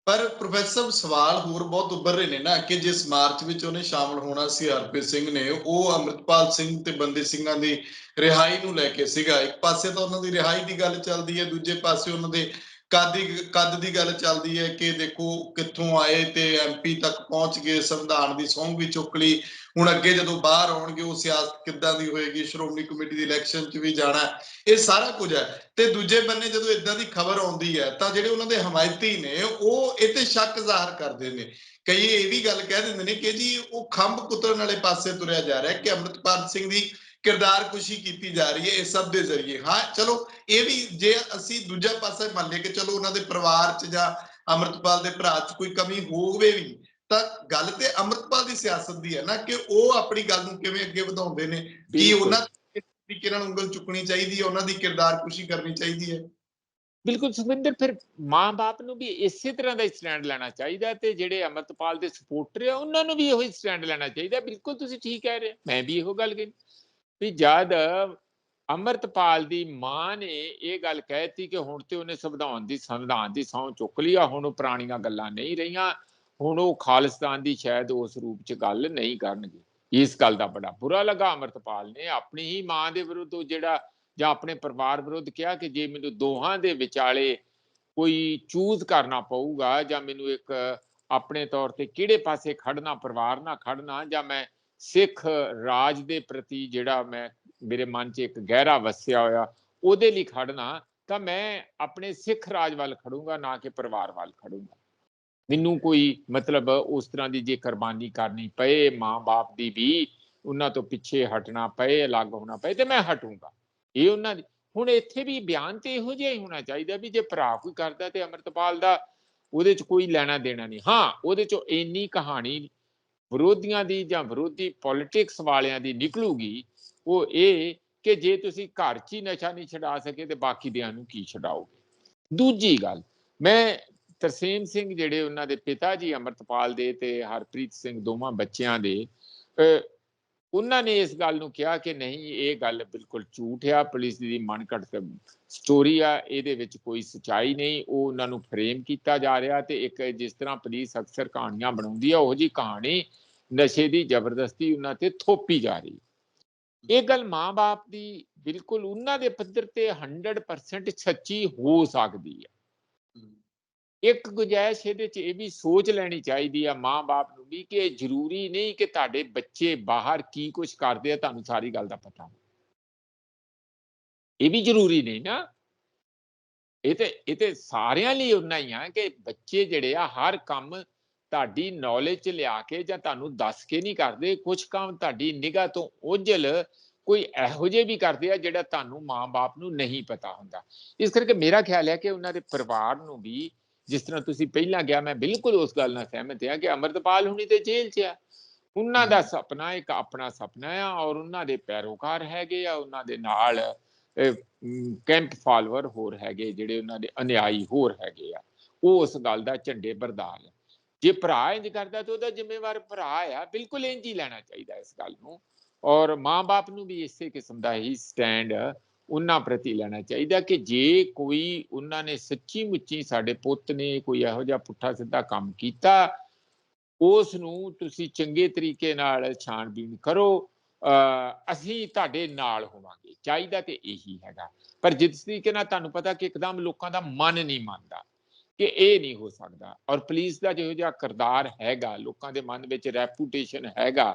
ਪਰ ਪ੍ਰੋਫੈਸਰ ਸਵਾਲ ਹੋਰ ਬਹੁਤ ਉੱਭਰ ਰਹੇ ਨੇ ਨਾ ਕਿ ਜਿਸ ਮਾਰਚ ਵਿੱਚ ਉਹਨੇ ਸ਼ਾਮਲ ਹੋਣਾ ਸੀ ਹਰਪ੍ਰੀਤ ਸਿੰਘ ਨੇ, ਉਹ ਅਮਰਿਤਪਾਲ ਸਿੰਘ ਤੇ ਬੰਦੀ ਸਿੰਘਾਂ ਦੀ ਰਿਹਾਈ ਨੂੰ ਲੈ ਕੇ ਸੀਗਾ। ਇੱਕ ਪਾਸੇ ਤਾਂ ਉਹਨਾਂ ਦੀ ਰਿਹਾਈ ਦੀ ਗੱਲ ਚੱਲਦੀ ਹੈ, ਦੂਜੇ ਪਾਸੇ ਉਹਨਾਂ ਦੇ ਕਦ ਦੀ, ਕੱਦ ਦੀ ਗੱਲ ਚੱਲਦੀ ਹੈ ਕਿ ਦੇਖੋ ਕਿੱਥੋਂ ਆਏ ਤੇ ਐਮਪੀ ਤੱਕ ਪਹੁੰਚ ਗਏ, ਸੰਵਿਧਾਨ ਦੀ ਸੌਂਹ ਵੀ ਚੁੱਕ ਲਈ। ਹੁਣ ਅੱਗੇ ਜਦੋਂ ਬਾਹਰ ਆਉਣਗੇ, ਉਹ ਸਿਆਸਤ ਕਿੱਦਾਂ ਦੀ ਹੋਏਗੀ? ਸ਼੍ਰੋਮਣੀ ਕਮੇਟੀ ਦੀ ਇਲੈਕਸ਼ਨ 'ਚ ਵੀ ਜਾਣਾ ਇਹ ਸਾਰਾ ਕੁਝ ਹੈ। ਤੇ ਦੂਜੇ ਬੰਨੇ ਜਦੋਂ ਇਦਾਂ ਦੀ ਖਬਰ ਆਉਂਦੀ ਹੈ, ਤਾਂ ਜਿਹੜੇ ਉਹਨਾਂ ਦੇ ਹਮਾਇਤੀ ਨੇ, ਉਹ ਇਹ ਤੇ ਸ਼ੱਕ ਜ਼ਾਹਰ ਕਰਦੇ ਨੇ। ਕਈ ਇਹ ਵੀ ਗੱਲ ਕਹਿ ਦਿੰਦੇ ਨੇ ਕਿ ਜੀ, ਉਹ ਖੰਭ ਕੁਤਰਨ ਵਾਲੇ ਪਾਸੇ ਤੁਰਿਆ ਜਾ ਰਿਹਾ ਕਿ ਅੰਮ੍ਰਿਤਪਾਲ ਸਿੰਘ ਦੀ ਕਿਰਦਾਰ ਕੁਸ਼ੀ ਕੀਤੀ ਜਾ ਰਹੀ ਹੈ ਇਸ ਸਭ ਦੇ ਜ਼ਰੀਏ ਹਾਂ ਚਲੋ ਇਹ ਵੀ ਜੇ ਅਸੀਂ ਦੂਜਾ ਪਾਸਾ ਮੰਨ ਲਈਏ ਕਿ ਚਲੋ ਉਹਨਾਂ ਦੇ ਪਰਿਵਾਰ 'ਚ ਜਾਂ ਅੰਮ੍ਰਿਤਪਾਲ ਦੇ ਭਰਾ 'ਚ ਕੋਈ ਕਮੀ ਹੋਵੇ ਵੀ ਤਾਂ ਗੱਲ ਤੇ ਅੰਮ੍ਰਿਤਪਾਲ ਦੀ ਸਿਆਸਤ ਦੀ ਹੈ ਨਾ ਕਿ ਉਹ ਆਪਣੀ ਗੱਲ ਨੂੰ ਕਿਵੇਂ ਅੱਗੇ ਵਧਾਉਂਦੇ ਨੇ ਕੀ। ਉਹਨਾਂ ਦੀ ਇਸ ਤਰੀਕੇ ਨਾਲ ਉਂਗਲ ਚੁੱਕਣੀ ਚਾਹੀਦੀ ਹੈ ਉਹਨਾਂ ਦੀ ਕਿਰਦਾਰ ਕੁਸ਼ੀ ਕਰਨੀ ਚਾਹੀਦੀ ਹੈ ਬਿਲਕੁਲ ਸੁਖਵਿੰਦਰ ਫਿਰ ਮਾਂ-ਬਾਪ ਨੂੰ ਵੀ ਇਸੇ ਤਰ੍ਹਾਂ ਦਾ ਹੀ ਸਟੈਂਡ ਲੈਣਾ ਚਾਹੀਦਾ ਤੇ ਜਿਹੜੇ ਅਮਰਤਪਾਲ ਦੇ ਸਪੋਰਟਰ ਆ ਉਹਨਾਂ ਨੂੰ ਵੀ ਇਹੋ ਹੀ ਸਟੈਂਡ ਲੈਣਾ ਚਾਹੀਦਾ ਬਿਲਕੁਲ ਤੁਸੀਂ ਠੀਕ ਕਹਿ ਰਹੇ। ਮੈਂ ਵੀ ਇਹੋ ਗੱਲ ਕਹੀ ਵੀ ਜਦ ਅਮਰਤਪਾਲ ਦੀ ਮਾਂ ਨੇ ਇਹ ਗੱਲ ਕਹਿਤੀ ਕਿ ਹੁਣ ਤੇ ਉਹਨੇ ਸੰਵਿਧਾਨ ਦੀ ਸੰਵਿਧਾਨ ਦੀ ਸਹੁੰ ਚੁੱਕ ਲਈ ਆ, ਹੁਣ ਉਹ ਪੁਰਾਣੀਆਂ ਗੱਲਾਂ ਨਹੀਂ ਰਹੀਆਂ, ਹੁਣ ਉਹ ਖਾਲਿਸਤਾਨ ਦੀ ਸ਼ਾਇਦ ਉਸ ਰੂਪ ਚ ਗੱਲ ਨਹੀਂ ਕਰਨਗੇ। ਇਸ ਗੱਲ ਦਾ ਬੜਾ ਬੁਰਾ ਲੱਗਾ। ਅਮਰਤਪਾਲ ਨੇ ਆਪਣੀ ਹੀ ਮਾਂ ਦੇ ਵਿਰੁੱਧ ਉਹ ਜਿਹੜਾ ਜਾਂ ਆਪਣੇ ਪਰਿਵਾਰ ਵਿਰੁੱਧ ਕਿਹਾ ਕਿ ਜੇ ਮੈਨੂੰ ਦੋਹਾਂ ਦੇ ਵਿਚਾਲੇ ਕੋਈ ਚੂਜ਼ ਕਰਨਾ ਪਊਗਾ ਜਾਂ ਮੈਨੂੰ ਇੱਕ ਆਪਣੇ ਤੌਰ ਤੇ ਕਿਹੜੇ ਪਾਸੇ ਖੜਨਾ, ਪਰਿਵਾਰ ਨਾਲ ਖੜਨਾ ਜਾਂ ਮੈਂ ਸਿੱਖ ਰਾਜ ਦੇ ਪ੍ਰਤੀ ਜਿਹੜਾ ਮੈਂ, ਮੇਰੇ ਮਨ 'ਚ ਇੱਕ ਗਹਿਰਾ ਵਸਿਆ ਹੋਇਆ, ਉਹਦੇ ਲਈ ਖੜਨਾ ਤਾਂ ਮੈਂ ਆਪਣੇ ਸਿੱਖ ਰਾਜ ਵੱਲ ਖੜੂੰਗਾ, ਨਾ ਕਿ ਪਰਿਵਾਰ ਵੱਲ ਖੜੂੰਗਾ। ਮੈਨੂੰ ਕੋਈ ਮਤਲਬ ਉਸ ਤਰ੍ਹਾਂ ਦੀ ਜੇ ਕੁਰਬਾਨੀ ਕਰਨੀ ਪਏ, ਮਾਂ-ਬਾਪ ਦੀ ਵੀ ਉਹਨਾਂ ਤੋਂ ਪਿੱਛੇ ਹਟਣਾ ਪਏ, ਅਲੱਗ ਹੋਣਾ ਪਏ, ਤੇ ਮੈਂ ਹਟੂੰਗਾ। ਇਹ ਉਹਨਾਂ ਦੀ, ਹੁਣ ਇੱਥੇ ਵੀ ਬਿਆਨ ਤੇ ਇਹੋ ਜਿਹਾ ਹੀ ਹੋਣਾ ਚਾਹੀਦਾ ਵੀ ਜੇ ਭਰਾ ਕੋਈ ਕਰਦਾ ਤੇ ਅਮਰਤਪਾਲ ਦਾ, ਉਹਦੇ ਚ ਕੋਈ ਲੈਣਾ ਦੇਣਾ ਨਹੀਂ। ਹਾਂ, ਉਹਦੇ ਚੋਂ ਇੰਨੀ ਕਹਾਣੀ ਵਿਰੋਧੀਆਂ ਦੀ ਜਾਂ ਵਿਰੋਧੀ ਪੋਲਿਟਿਕਸ ਵਾਲਿਆਂ ਦੀ ਨਿਕਲੂਗੀ ਉਹ ਇਹ ਕਿ ਜੇ ਤੁਸੀਂ ਘਰ 'ਚ ਹੀ ਨਸ਼ਾ ਨਹੀਂ ਛਡਾ ਸਕੇ ਤੇ ਬਾਕੀ ਦਿਆਂ ਨੂੰ ਕੀ ਛਡਾਓਗੇ? ਦੂਜੀ ਗੱਲ ਮੈਂ ਤਰਸੇਮ ਸਿੰਘ ਜਿਹੜੇ ਉਹਨਾਂ ਦੇ ਪਿਤਾ ਜੀ ਅਮਰਤਪਾਲ ਦੇ ਤੇ ਹਰਪ੍ਰੀਤ ਸਿੰਘ ਦੋਵਾਂ ਬੱਚਿਆਂ ਦੇ ਅਹ, ਉਹਨਾਂ ਨੇ ਇਸ ਗੱਲ ਨੂੰ ਕਿਹਾ ਕਿ ਨਹੀਂ ਇਹ ਗੱਲ ਬਿਲਕੁਲ ਝੂਠ ਆ ਪੁਲਿਸ ਦੀ ਮਨਕਟ ਸਟੋਰੀ ਆ ਇਹਦੇ ਵਿੱਚ ਕੋਈ ਸਚਾਈ ਨਹੀਂ ਉਹ ਉਹਨਾਂ ਨੂੰ ਫਰੇਮ ਕੀਤਾ ਜਾ ਰਿਹਾ ਤੇ ਇੱਕ ਜਿਸ ਤਰ੍ਹਾਂ ਪੁਲਿਸ ਅਕਸਰ ਕਹਾਣੀਆਂ ਬਣਾਉਂਦੀ ਆ ਉਹ ਜੀ ਕਹਾਣੀ ਨਸ਼ੇ ਦੀ ਜ਼ਬਰਦਸਤੀ ਉਹਨਾਂ ਤੇ ਥੋਪੀ ਜਾ ਰਹੀ। ਇਹ ਗੱਲ ਮਾਂ-ਬਾਪ ਦੀ ਬਿਲਕੁਲ ਉਹਨਾਂ ਦੇ ਪੱਧਰ ਤੇ 100% ਸੱਚੀ ਹੋ ਸਕਦੀ ਹੈ। ਇੱਕ ਗੁਜਾਇਸ਼ ਇਹਦੇ ਚ ਇਹ ਵੀ ਸੋਚ ਲੈਣੀ ਚਾਹੀਦੀ ਆ ਮਾਂ-ਬਾਪ ਨੂੰ ਵੀ ਕਿ ਇਹ ਜ਼ਰੂਰੀ ਨਹੀਂ ਕਿ ਤੁਹਾਡੇ ਬੱਚੇ ਬਾਹਰ ਕੀ ਕੁਝ ਕਰਦੇ ਆ, ਤੁਹਾਨੂੰ ਸਾਰੀ ਗੱਲ ਦਾ ਪਤਾ। ਇਹ ਵੀ ਜ਼ਰੂਰੀ ਨਹੀਂ ਨਾ। ਇਹ ਤੇ ਇਹ ਤੇ ਸਾਰਿਆਂ ਲਈ ਉਨਾ ਹੀ ਆ ਕਿ ਬੱਚੇ ਜਿਹੜੇ ਆ, ਹਰ ਕੰਮ ਤੁਹਾਡੀ ਨੌਲੇਜ ਚ ਲਿਆ ਕੇ ਜਾਂ ਤੁਹਾਨੂੰ ਦੱਸ ਕੇ ਨਹੀਂ ਕਰਦੇ ਕੁਝ ਕੰਮ ਤੁਹਾਡੀ ਨਿਗਾਹ ਤੋਂ ਓਝਲ ਕੋਈ ਇਹੋ ਜਿਹੇ ਵੀ ਕਰਦੇ ਆ ਜਿਹੜਾ ਤੁਹਾਨੂੰ ਮਾਂ-ਬਾਪ ਨੂੰ ਨਹੀਂ ਪਤਾ ਹੁੰਦਾ। ਇਸ ਕਰਕੇ ਮੇਰਾ ਖਿਆਲ ਹੈ ਕਿ ਉਹਨਾਂ ਦੇ ਪਰਿਵਾਰ ਨੂੰ ਵੀ ਜਿਸ ਤਰ੍ਹਾਂ ਤੁਸੀਂ ਪਹਿਲਾਂ ਗਿਆ ਮੈਂ ਬਿਲਕੁਲ ਉਸ ਗੱਲ ਨਾਲ ਸਹਿਮਤ ਹਾਂ ਕਿ ਅਮਰਤਪਾਲ ਹੁਣੀ ਤੇ ਜੇਲ੍ਹ 'ਚ ਆ। ਉਹਨਾਂ ਦਾ ਸੁਪਨਾ ਇੱਕ ਆਪਣਾ ਸੁਪਨਾ ਆ ਔਰ ਉਹਨਾਂ ਦੇ ਪੈਰੋਕਾਰ ਹੈਗੇ ਆ ਉਹਨਾਂ ਦੇ ਨਾਲ ਕੈਂਪ ਫਾਲੋਅਰ ਹੋਰ ਹੈਗੇ ਜਿਹੜੇ ਉਹਨਾਂ ਦੇ ਅਨਿਆਈ ਹੋਰ ਹੈਗੇ ਆ। ਉਹ ਉਸ ਗੱਲ ਦਾ ਝੰਡੇ ਬਰਦਾਰ ਆ। ਜੇ ਭਰਾ ਇੰਜ ਕਰਦਾ ਤਾਂ ਉਹਦਾ ਜ਼ਿੰਮੇਵਾਰ ਭਰਾ ਆ, ਬਿਲਕੁਲ ਇੰਜ ਹੀ ਲੈਣਾ ਚਾਹੀਦਾ ਇਸ ਗੱਲ ਨੂੰ। ਔਰ ਮਾਂ-ਬਾਪ ਨੂੰ ਵੀ ਇਸੇ ਕਿਸਮ ਦਾ ਹੀ ਸਟੈਂਡ ਉਹਨਾਂ ਪ੍ਰਤੀ ਲੈਣਾ ਚਾਹੀਦਾ ਕਿ ਜੇ ਕੋਈ ਉਹਨਾਂ ਨੇ ਸੱਚੀ ਮੁੱਚੀ ਸਾਡੇ ਪੁੱਤ ਨੇ ਕੋਈ ਇਹੋ ਜਿਹਾ ਪੁੱਠਾ ਸਿੱਧਾ ਕੰਮ ਕੀਤਾ, ਉਸ ਨੂੰ ਤੁਸੀਂ ਚੰਗੇ ਤਰੀਕੇ ਨਾਲ ਛਾਣਬੀਣ ਕਰੋ ਅ ਅਸੀਂ ਤੁਹਾਡੇ ਨਾਲ ਹੋਵਾਂਗੇ। ਚਾਹੀਦਾ ਤੇ ਇਹੀ ਹੈਗਾ। ਪਰ ਜਿਸ ਤਰੀਕੇ ਨਾਲ ਤੁਹਾਨੂੰ ਪਤਾ ਕਿ ਇੱਕਦਮ ਲੋਕਾਂ ਦਾ ਮਨ ਨਹੀਂ ਮੰਨਦਾ। ਕਿ ਇਹ ਨਹੀਂ ਹੋ ਸਕਦਾ। ਔਰ ਪੁਲਿਸ ਦਾ ਜਿਹੋ ਜਿਹਾ ਕਰਦਾਰ ਹੈਗਾ, ਲੋਕਾਂ ਦੇ ਮਨ ਵਿੱਚ ਰੈਪੂਟੇਸ਼ਨ ਹੈਗਾ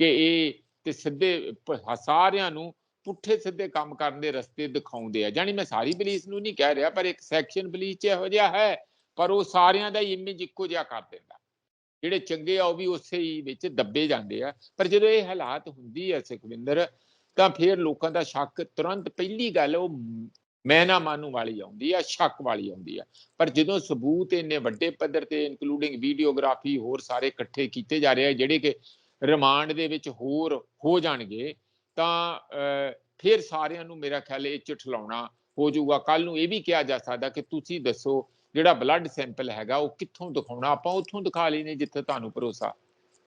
ਕਿ ਇਹ ਤੇ ਸਿੱਧੇ ਸਾਰਿਆਂ ਨੂੰ ਪੁੱਠੇ ਸਿੱਧੇ ਕੰਮ ਕਰਨ ਦੇ ਰਸਤੇ ਦਿਖਾਉਂਦੇ ਆ। ਜਾਨੀ ਮੈਂ ਸਾਰੀ ਪੁਲਿਸ ਨੂੰ ਨਹੀਂ ਕਹਿ ਰਿਹਾ, ਪਰ ਇੱਕ ਸੈਕਸ਼ਨ ਪੁਲਿਸ 'ਚ ਇਹੋ ਜਿਹਾ ਹੈ, ਪਰ ਉਹ ਸਾਰਿਆਂ ਦਾ ਇਮੇਜ ਇੱਕੋ ਜਿਹਾ ਕਰ ਦਿੰਦਾ। ਜਿਹੜੇ ਚੰਗੇ ਆ, ਉਹ ਵੀ ਉਸੇ ਹੀ ਵਿੱਚ ਦੱਬੇ ਜਾਂਦੇ ਆ। ਪਰ ਜਦੋਂ ਇਹ ਹਾਲਾਤ ਹੁੰਦੀ ਹੈ ਸੁਖਵਿੰਦਰ, ਤਾਂ ਫਿਰ ਲੋਕਾਂ ਦਾ ਸ਼ੱਕ ਤੁਰੰਤ ਪਹਿਲੀ ਗੱਲ ਉਹ ਮੈਂ ਨਾ ਮਾਨੂ ਵਾਲੀ ਆਉਂਦੀ ਆ, ਸ਼ੱਕ ਵਾਲੀ ਆਉਂਦੀ ਆ। ਪਰ ਜਦੋਂ ਸਬੂਤ ਇੰਨੇ ਵੱਡੇ ਪੱਧਰ ਤੇ ਇਨਕਲੂਡਿੰਗ ਵੀਡੀਓਗ੍ਰਾਫੀ ਹੋਰ ਸਾਰੇ ਇਕੱਠੇ ਕੀਤੇ ਜਾ ਰਹੇ ਆ, ਜਿਹੜੇ ਕਿ ਰਿਮਾਂਡ ਦੇ ਵਿੱਚ ਹੋਰ ਹੋ ਜਾਣਗੇ, ਤਾਂ ਫਿਰ ਸਾਰਿਆਂ ਨੂੰ ਮੇਰਾ ਖਿਆਲ ਇਹ ਚਿਠਲਾਉਣਾ ਹੋ ਜਾਊਗਾ। ਕੱਲ ਨੂੰ ਇਹ ਵੀ ਕਿਹਾ ਜਾ ਸਕਦਾ ਕਿ ਤੁਸੀਂ ਦੱਸੋ ਜਿਹੜਾ ਬਲੱਡ ਸੈਂਪਲ ਹੈਗਾ, ਉਹ ਕਿੱਥੋਂ ਦਿਖਾਉਣਾ? ਆਪਾਂ ਉੱਥੋਂ ਦਿਖਾ ਲੈਨੇ ਜਿੱਥੇ ਤੁਹਾਨੂੰ ਭਰੋਸਾ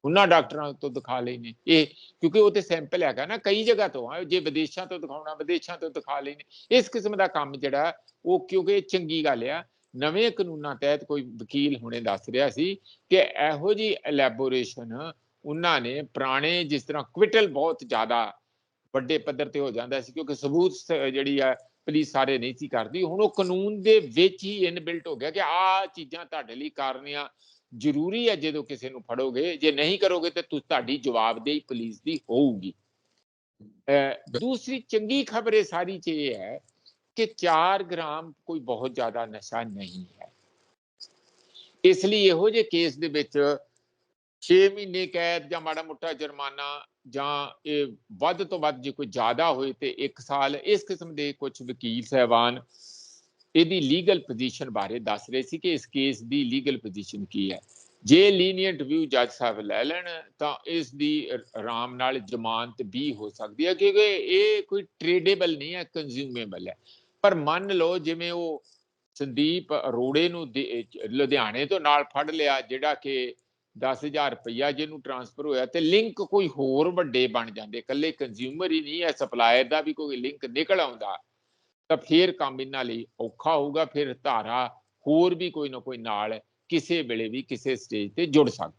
ਉਹਨਾਂ ਡਾਕਟਰਾਂ ਤੋਂ ਦਿਖਾ ਲੈਨੇ ਇਹ ਕਿਉਂਕਿ ਉਹ ਤੇ ਸੈਂਪਲ ਹੈਗਾ ਨਾ, ਕਈ ਜਗ੍ਹਾ ਤੋਂ ਆ, ਜੇ ਵਿਦੇਸ਼ਾਂ ਤੋਂ ਦਿਖਾਉਣਾ, ਵਿਦੇਸ਼ਾਂ ਤੋਂ ਦਿਖਾ ਲੈਨੇ ਇਸ ਕਿਸਮ ਦਾ ਕੰਮ ਜਿਹੜਾ, ਉਹ ਕਿਉਂਕਿ ਚੰਗੀ ਗੱਲ ਆ, ਨਵੇਂ ਕਾਨੂੰਨਾਂ ਤਹਿਤ ਕੋਈ ਵਕੀਲ ਹੁਣੇ ਦੱਸ ਰਿਹਾ ਸੀ ਕਿ ਇਹੋ ਜੀ ਐਲੈਬੋਰੇਸ਼ਨ ਉਹਨਾਂ ਨੇ ਪੁਰਾਣੇ ਜਿਸ ਤਰ੍ਹਾਂ ਕੁਇਟਲ ਬਹੁਤ ਜ਼ਿਆਦਾ ਵੱਡੇ ਪੱਧਰ ਤੇ ਹੋ ਜਾਂਦਾ ਸੀ, ਕਿਉਂਕਿ ਸਬੂਤ ਜਿਹੜੀ ਆ, ਪੁਲਿਸ ਸਾਰੇ ਨਹੀਂ ਸੀ ਕਰਦੀ। ਹੁਣ ਉਹ ਕਾਨੂੰਨ ਦੇ ਵਿੱਚ ਹੀ ਇਨਬਿਲਟ ਹੋ ਗਿਆ ਕਿ ਆ ਚੀਜ਼ਾਂ ਤੁਹਾਡੇ ਲਈ ਕਰਨੀਆਂ ਜ਼ਰੂਰੀ ਹੈ ਜਦੋਂ ਕਿਸੇ ਨੂੰ ਫੜੋਗੇ ਜੇ ਨਹੀਂ ਕਰੋਗੇ ਤੇ ਤੁਹਾਡੀ ਜਵਾਬਦੇਹੀ ਪੁਲਿਸ ਦੀ ਹੋਊਗੀ। ਦੂਸਰੀ ਚੰਗੀ ਖਬਰ ਇਹ ਸਾਰੀ ਚ ਇਹ ਹੈ ਕਿ 4 ਗ੍ਰਾਮ ਕੋਈ ਬਹੁਤ ਜ਼ਿਆਦਾ ਨਸ਼ਾ ਨਹੀਂ ਹੈ। ਇਸ ਲਈ ਇਹੋ ਜਿਹੇ ਕੇਸ ਦੇ ਵਿੱਚ 6 ਮਹੀਨੇ ਕੈਦ ਜਾਂ ਮਾੜਾ ਮੋਟਾ ਜੁਰਮਾਨਾ ਜਾਂ ਇਹ ਵੱਧ ਤੋਂ ਵੱਧ ਜੇ ਕੋਈ ਜ਼ਿਆਦਾ ਹੋਏ ਤੇ 1 ਸਾਲ ਇਸ ਕਿਸਮ ਦੇ ਕੁਝ ਵਕੀਲ ਸਹਿਬਾਨ ਇਹਦੀ ਲੀਗਲ ਪੋਜੀਸ਼ਨ ਬਾਰੇ ਦੱਸ ਰਹੇ ਸੀ ਕਿ ਇਸ ਕੇਸ ਦੀ ਲੀਗਲ ਪੋਜੀਸ਼ਨ ਕੀ ਹੈ। ਜੇ ਲੀਨੀਅੰਟ ਵਿਊ ਜੱਜ ਸਾਹਿਬ ਲੈ ਲੈਣ, ਤਾਂ ਇਸ ਦੀ ਆਰਾਮ ਨਾਲ ਜ਼ਮਾਨਤ ਵੀ ਹੋ ਸਕਦੀ ਹੈ, ਕਿਉਂਕਿ ਇਹ ਕੋਈ ਟ੍ਰੇਡੇਬਲ ਨਹੀਂ ਹੈ ਕੰਜ਼ਿਊਮੇਬਲ ਹੈ। ਪਰ ਮੰਨ ਲਓ ਜਿਵੇਂ ਉਹ ਸੰਦੀਪ ਅਰੋੜੇ ਨੂੰ ਦੇ- ਲੁਧਿਆਣੇ ਤੋਂ ਨਾਲ ਫੜ ਲਿਆ, ਜਿਹੜਾ ਕਿ 10000 ਰੁਪਇਆ ਜਿਹਨੂੰ ਟ੍ਰਾਂਸਫਰ ਹੋਇਆ ਤੇ ਲਿੰਕ ਕੋਈ ਹੋਰ ਵੱਡੇ ਬਣ ਜਾਂਦੇ, ਇਕੱਲੇ ਕੰਜ਼ਿਊਮਰ ਹੀ ਨਹੀਂ ਹੈ ਸਪਲਾਇਰ ਦਾ ਵੀ ਕੋਈ ਲਿੰਕ ਨਿਕਲ ਆਉਂਦਾ। ਤਾਂ ਫਿਰ ਕੰਮ ਇਹਨਾਂ ਲਈ ਔਖਾ ਹੋਊਗਾ, ਫਿਰ ਧਾਰਾ ਹੋਰ ਵੀ ਕੋਈ ਨਾ ਕੋਈ ਨਾਲ ਕਿਸੇ ਵੇਲੇ ਵੀ ਕਿਸੇ ਸਟੇਜ ਤੇ ਜੁੜ ਸਕਦਾ।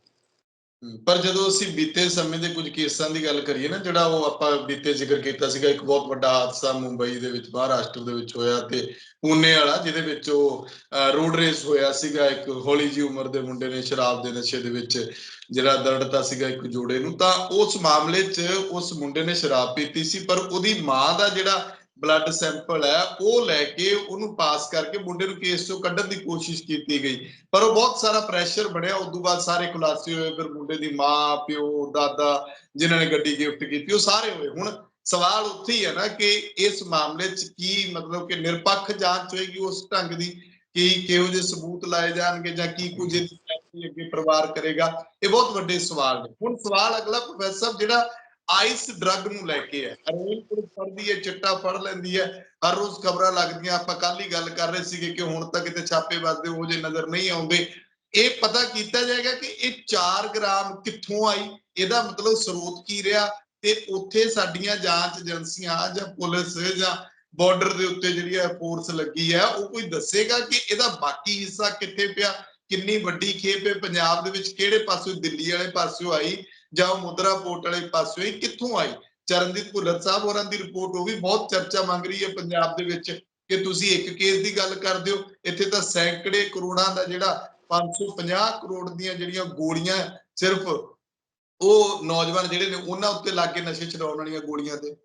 ਪਰ ਜਦੋਂ ਅਸੀਂ ਬੀਤੇ ਸਮੇਂ ਦੇ ਕੁਝ ਕੇਸਾਂ ਦੀ ਗੱਲ ਕਰੀਏ ਨਾ, ਜਿਹੜਾ ਉਹ ਆਪਾਂ ਬੀਤੇ ਜ਼ਿਕਰ ਕੀਤਾ ਸੀਗਾ, ਇੱਕ ਬਹੁਤ ਵੱਡਾ ਹਾਦਸਾ ਮੁੰਬਈ ਦੇ ਵਿੱਚ, ਮਹਾਰਾਸ਼ਟਰ ਦੇ ਵਿੱਚ ਹੋਇਆ ਤੇ ਪੂਨੇ ਵਾਲਾ, ਜਿਹਦੇ ਵਿੱਚ ਉਹ ਰੋਡ ਰੇਸ ਹੋਇਆ ਸੀਗਾ, ਇੱਕ ਹੌਲੀ ਜੀ ਉਮਰ ਦੇ ਮੁੰਡੇ ਨੇ ਸ਼ਰਾਬ ਦੇ ਨਸ਼ੇ ਦੇ ਵਿੱਚ ਜਿਹੜਾ ਦਰੜਤਾ ਸੀਗਾ ਇੱਕ ਜੋੜੇ ਨੂੰ, ਤਾਂ ਉਸ ਮਾਮਲੇ 'ਚ ਉਸ ਮੁੰਡੇ ਨੇ ਸ਼ਰਾਬ ਪੀਤੀ ਸੀ, ਪਰ ਉਹਦੀ ਮਾਂ ਦਾ ਜਿਹੜਾ ਬਲੱਡ ਸੈਂਪਲ ਹੈ, ਉਹ ਲੈ ਕੇ ਉਹਨੂੰ ਪਾਸ ਕਰਕੇ ਮੁੰਡੇ ਨੂੰ ਕੇਸ ਚੋਂ ਕੱਢਣ ਦੀ ਕੋਸ਼ਿਸ਼ ਕੀਤੀ ਗਈ। ਪਰ ਉਹ ਬਹੁਤ ਸਾਰਾ ਪ੍ਰੈਸ਼ਰ ਬਣਿਆ, ਉਸ ਤੋਂ ਬਾਅਦ ਸਾਰੇ ਖੁਲਾਸੇ ਹੋਏ, ਫਿਰ ਮੁੰਡੇ ਦੀ ਮਾਂ, ਪਿਓ, ਦਾਦਾ ਜਿਨ੍ਹਾਂ ਨੇ ਗੱਡੀ ਗਿਫਟ ਕੀਤੀ, ਉਹ ਸਾਰੇ ਹੋਏ। ਹੁਣ ਸਵਾਲ ਉੱਥੇ ਹੀ ਹੈ ਨਾ ਕਿ ਇਸ ਮਾਮਲੇ 'ਚ ਕੀ ਮਤਲਬ ਕਿ ਨਿਰਪੱਖ ਜਾਂਚ ਹੋਏਗੀ ਉਸ ਢੰਗ ਦੀ? ਕਿ ਕਿਹੋ ਜਿਹੇ ਸਬੂਤ ਲਾਏ ਜਾਣਗੇ ਜਾਂ ਕੀ ਕੁਝ ਅੱਗੇ ਪਰਿਵਾਰ ਕਰੇਗਾ? ਇਹ ਬਹੁਤ ਵੱਡੇ ਸਵਾਲ ਨੇ। ਹੁਣ ਸਵਾਲ ਅਗਲਾ ਪ੍ਰੋਫੈਸਰ ਸਾਹਿਬ, ਜਿਹੜਾ ਆਈਸ ਡਰੱਗ ਨੂੰ ਲੈ ਕੇ ਹੈ। ਅਰੇਲ ਪੁਲਿਸ ਫੜਦੀ ਹੈ, ਚਿੱਟਾ ਫੜ ਲੈਂਦੀ ਹੈ। ਹਰ ਰੋਜ਼ ਖਬਰਾਂ ਲੱਗਦੀਆਂ, ਆਪਾਂ ਕੱਲ ਹੀ ਗੱਲ ਕਰ ਰਹੇ ਸੀਗੇ ਕਿ ਹੁਣ ਤੱਕ ਕਿਤੇ ਛਾਪੇ ਵੱਜਦੇ, ਉਹ ਜੇ ਨਜ਼ਰ ਨਹੀਂ ਆਉਂਦੇ। ਇਹ ਪਤਾ ਕੀਤਾ ਜਾਏਗਾ ਕਿ ਇਹ 4 ਗ੍ਰਾਮ ਕਿੱਥੋਂ ਆਈ? ਇਹਦਾ ਮਤਲਬ ਸਰੋਤ ਕੀ ਰਿਹਾ? ਤੇ ਉੱਥੇ ਸਾਡੀਆਂ ਜਾਂਚ ਏਜੰਸੀਆਂ ਜਾਂ ਪੁਲਿਸ ਜਾਂ ਬਾਰਡਰ ਦੇ ਉੱਤੇ ਜਿਹੜੀ ਹੈ ਫੋਰਸ ਲੱਗੀ ਹੈ, ਉਹ ਕੋਈ ਦੱਸੇਗਾ ਕਿ ਇਹਦਾ ਬਾਕੀ ਹਿੱਸਾ ਕਿੱਥੇ ਪਿਆ? ਕਿੰਨੀ ਵੱਡੀ ਖੇਪ ਹੈ? ਪੰਜਾਬ ਦੇ ਵਿੱਚ ਕਿਹੜੇ ਪਾਸੋਂ ਦਿੱਲੀ ਵਾਲੇ ਪਾਸਿਓਂ ਆਈ? ਜਾਂ ਉਹ ਮੁਦਰਾ ਪੋਰਟ ਵਾਲੇ ਪਾਸਿਓਂ ਆਈ ਕਿੱਥੋਂ ਆਈ? ਚਰਨਜੀਤ ਭੁੱਲਰ ਸਾਹਿਬ ਹੋਰਾਂ ਦੀ ਰਿਪੋਰਟ ਉਹ ਵੀ ਬਹੁਤ ਚਰਚਾ ਮੰਗ ਰਹੀ ਹੈ ਪੰਜਾਬ ਦੇ ਵਿੱਚ ਕਿ ਤੁਸੀਂ ਇੱਕ ਕੇਸ ਦੀ ਗੱਲ ਕਰਦੇ ਹੋ ਇੱਥੇ ਤਾਂ ਸੈਂਕੜੇ ਕਰੋੜਾਂ ਦਾ ਜਿਹੜਾ 550 ਕਰੋੜ ਦੀਆਂ ਜਿਹੜੀਆਂ ਗੋਲੀਆਂ, ਸਿਰਫ ਉਹ ਨੌਜਵਾਨ ਜਿਹੜੇ ਨੇ ਉਹਨਾਂ ਉੱਤੇ ਲੱਗ ਕੇ ਨਸ਼ੇ ਛਡਾਉਣ ਵਾਲੀਆਂ ਗੋਲੀਆਂ ਤੇ।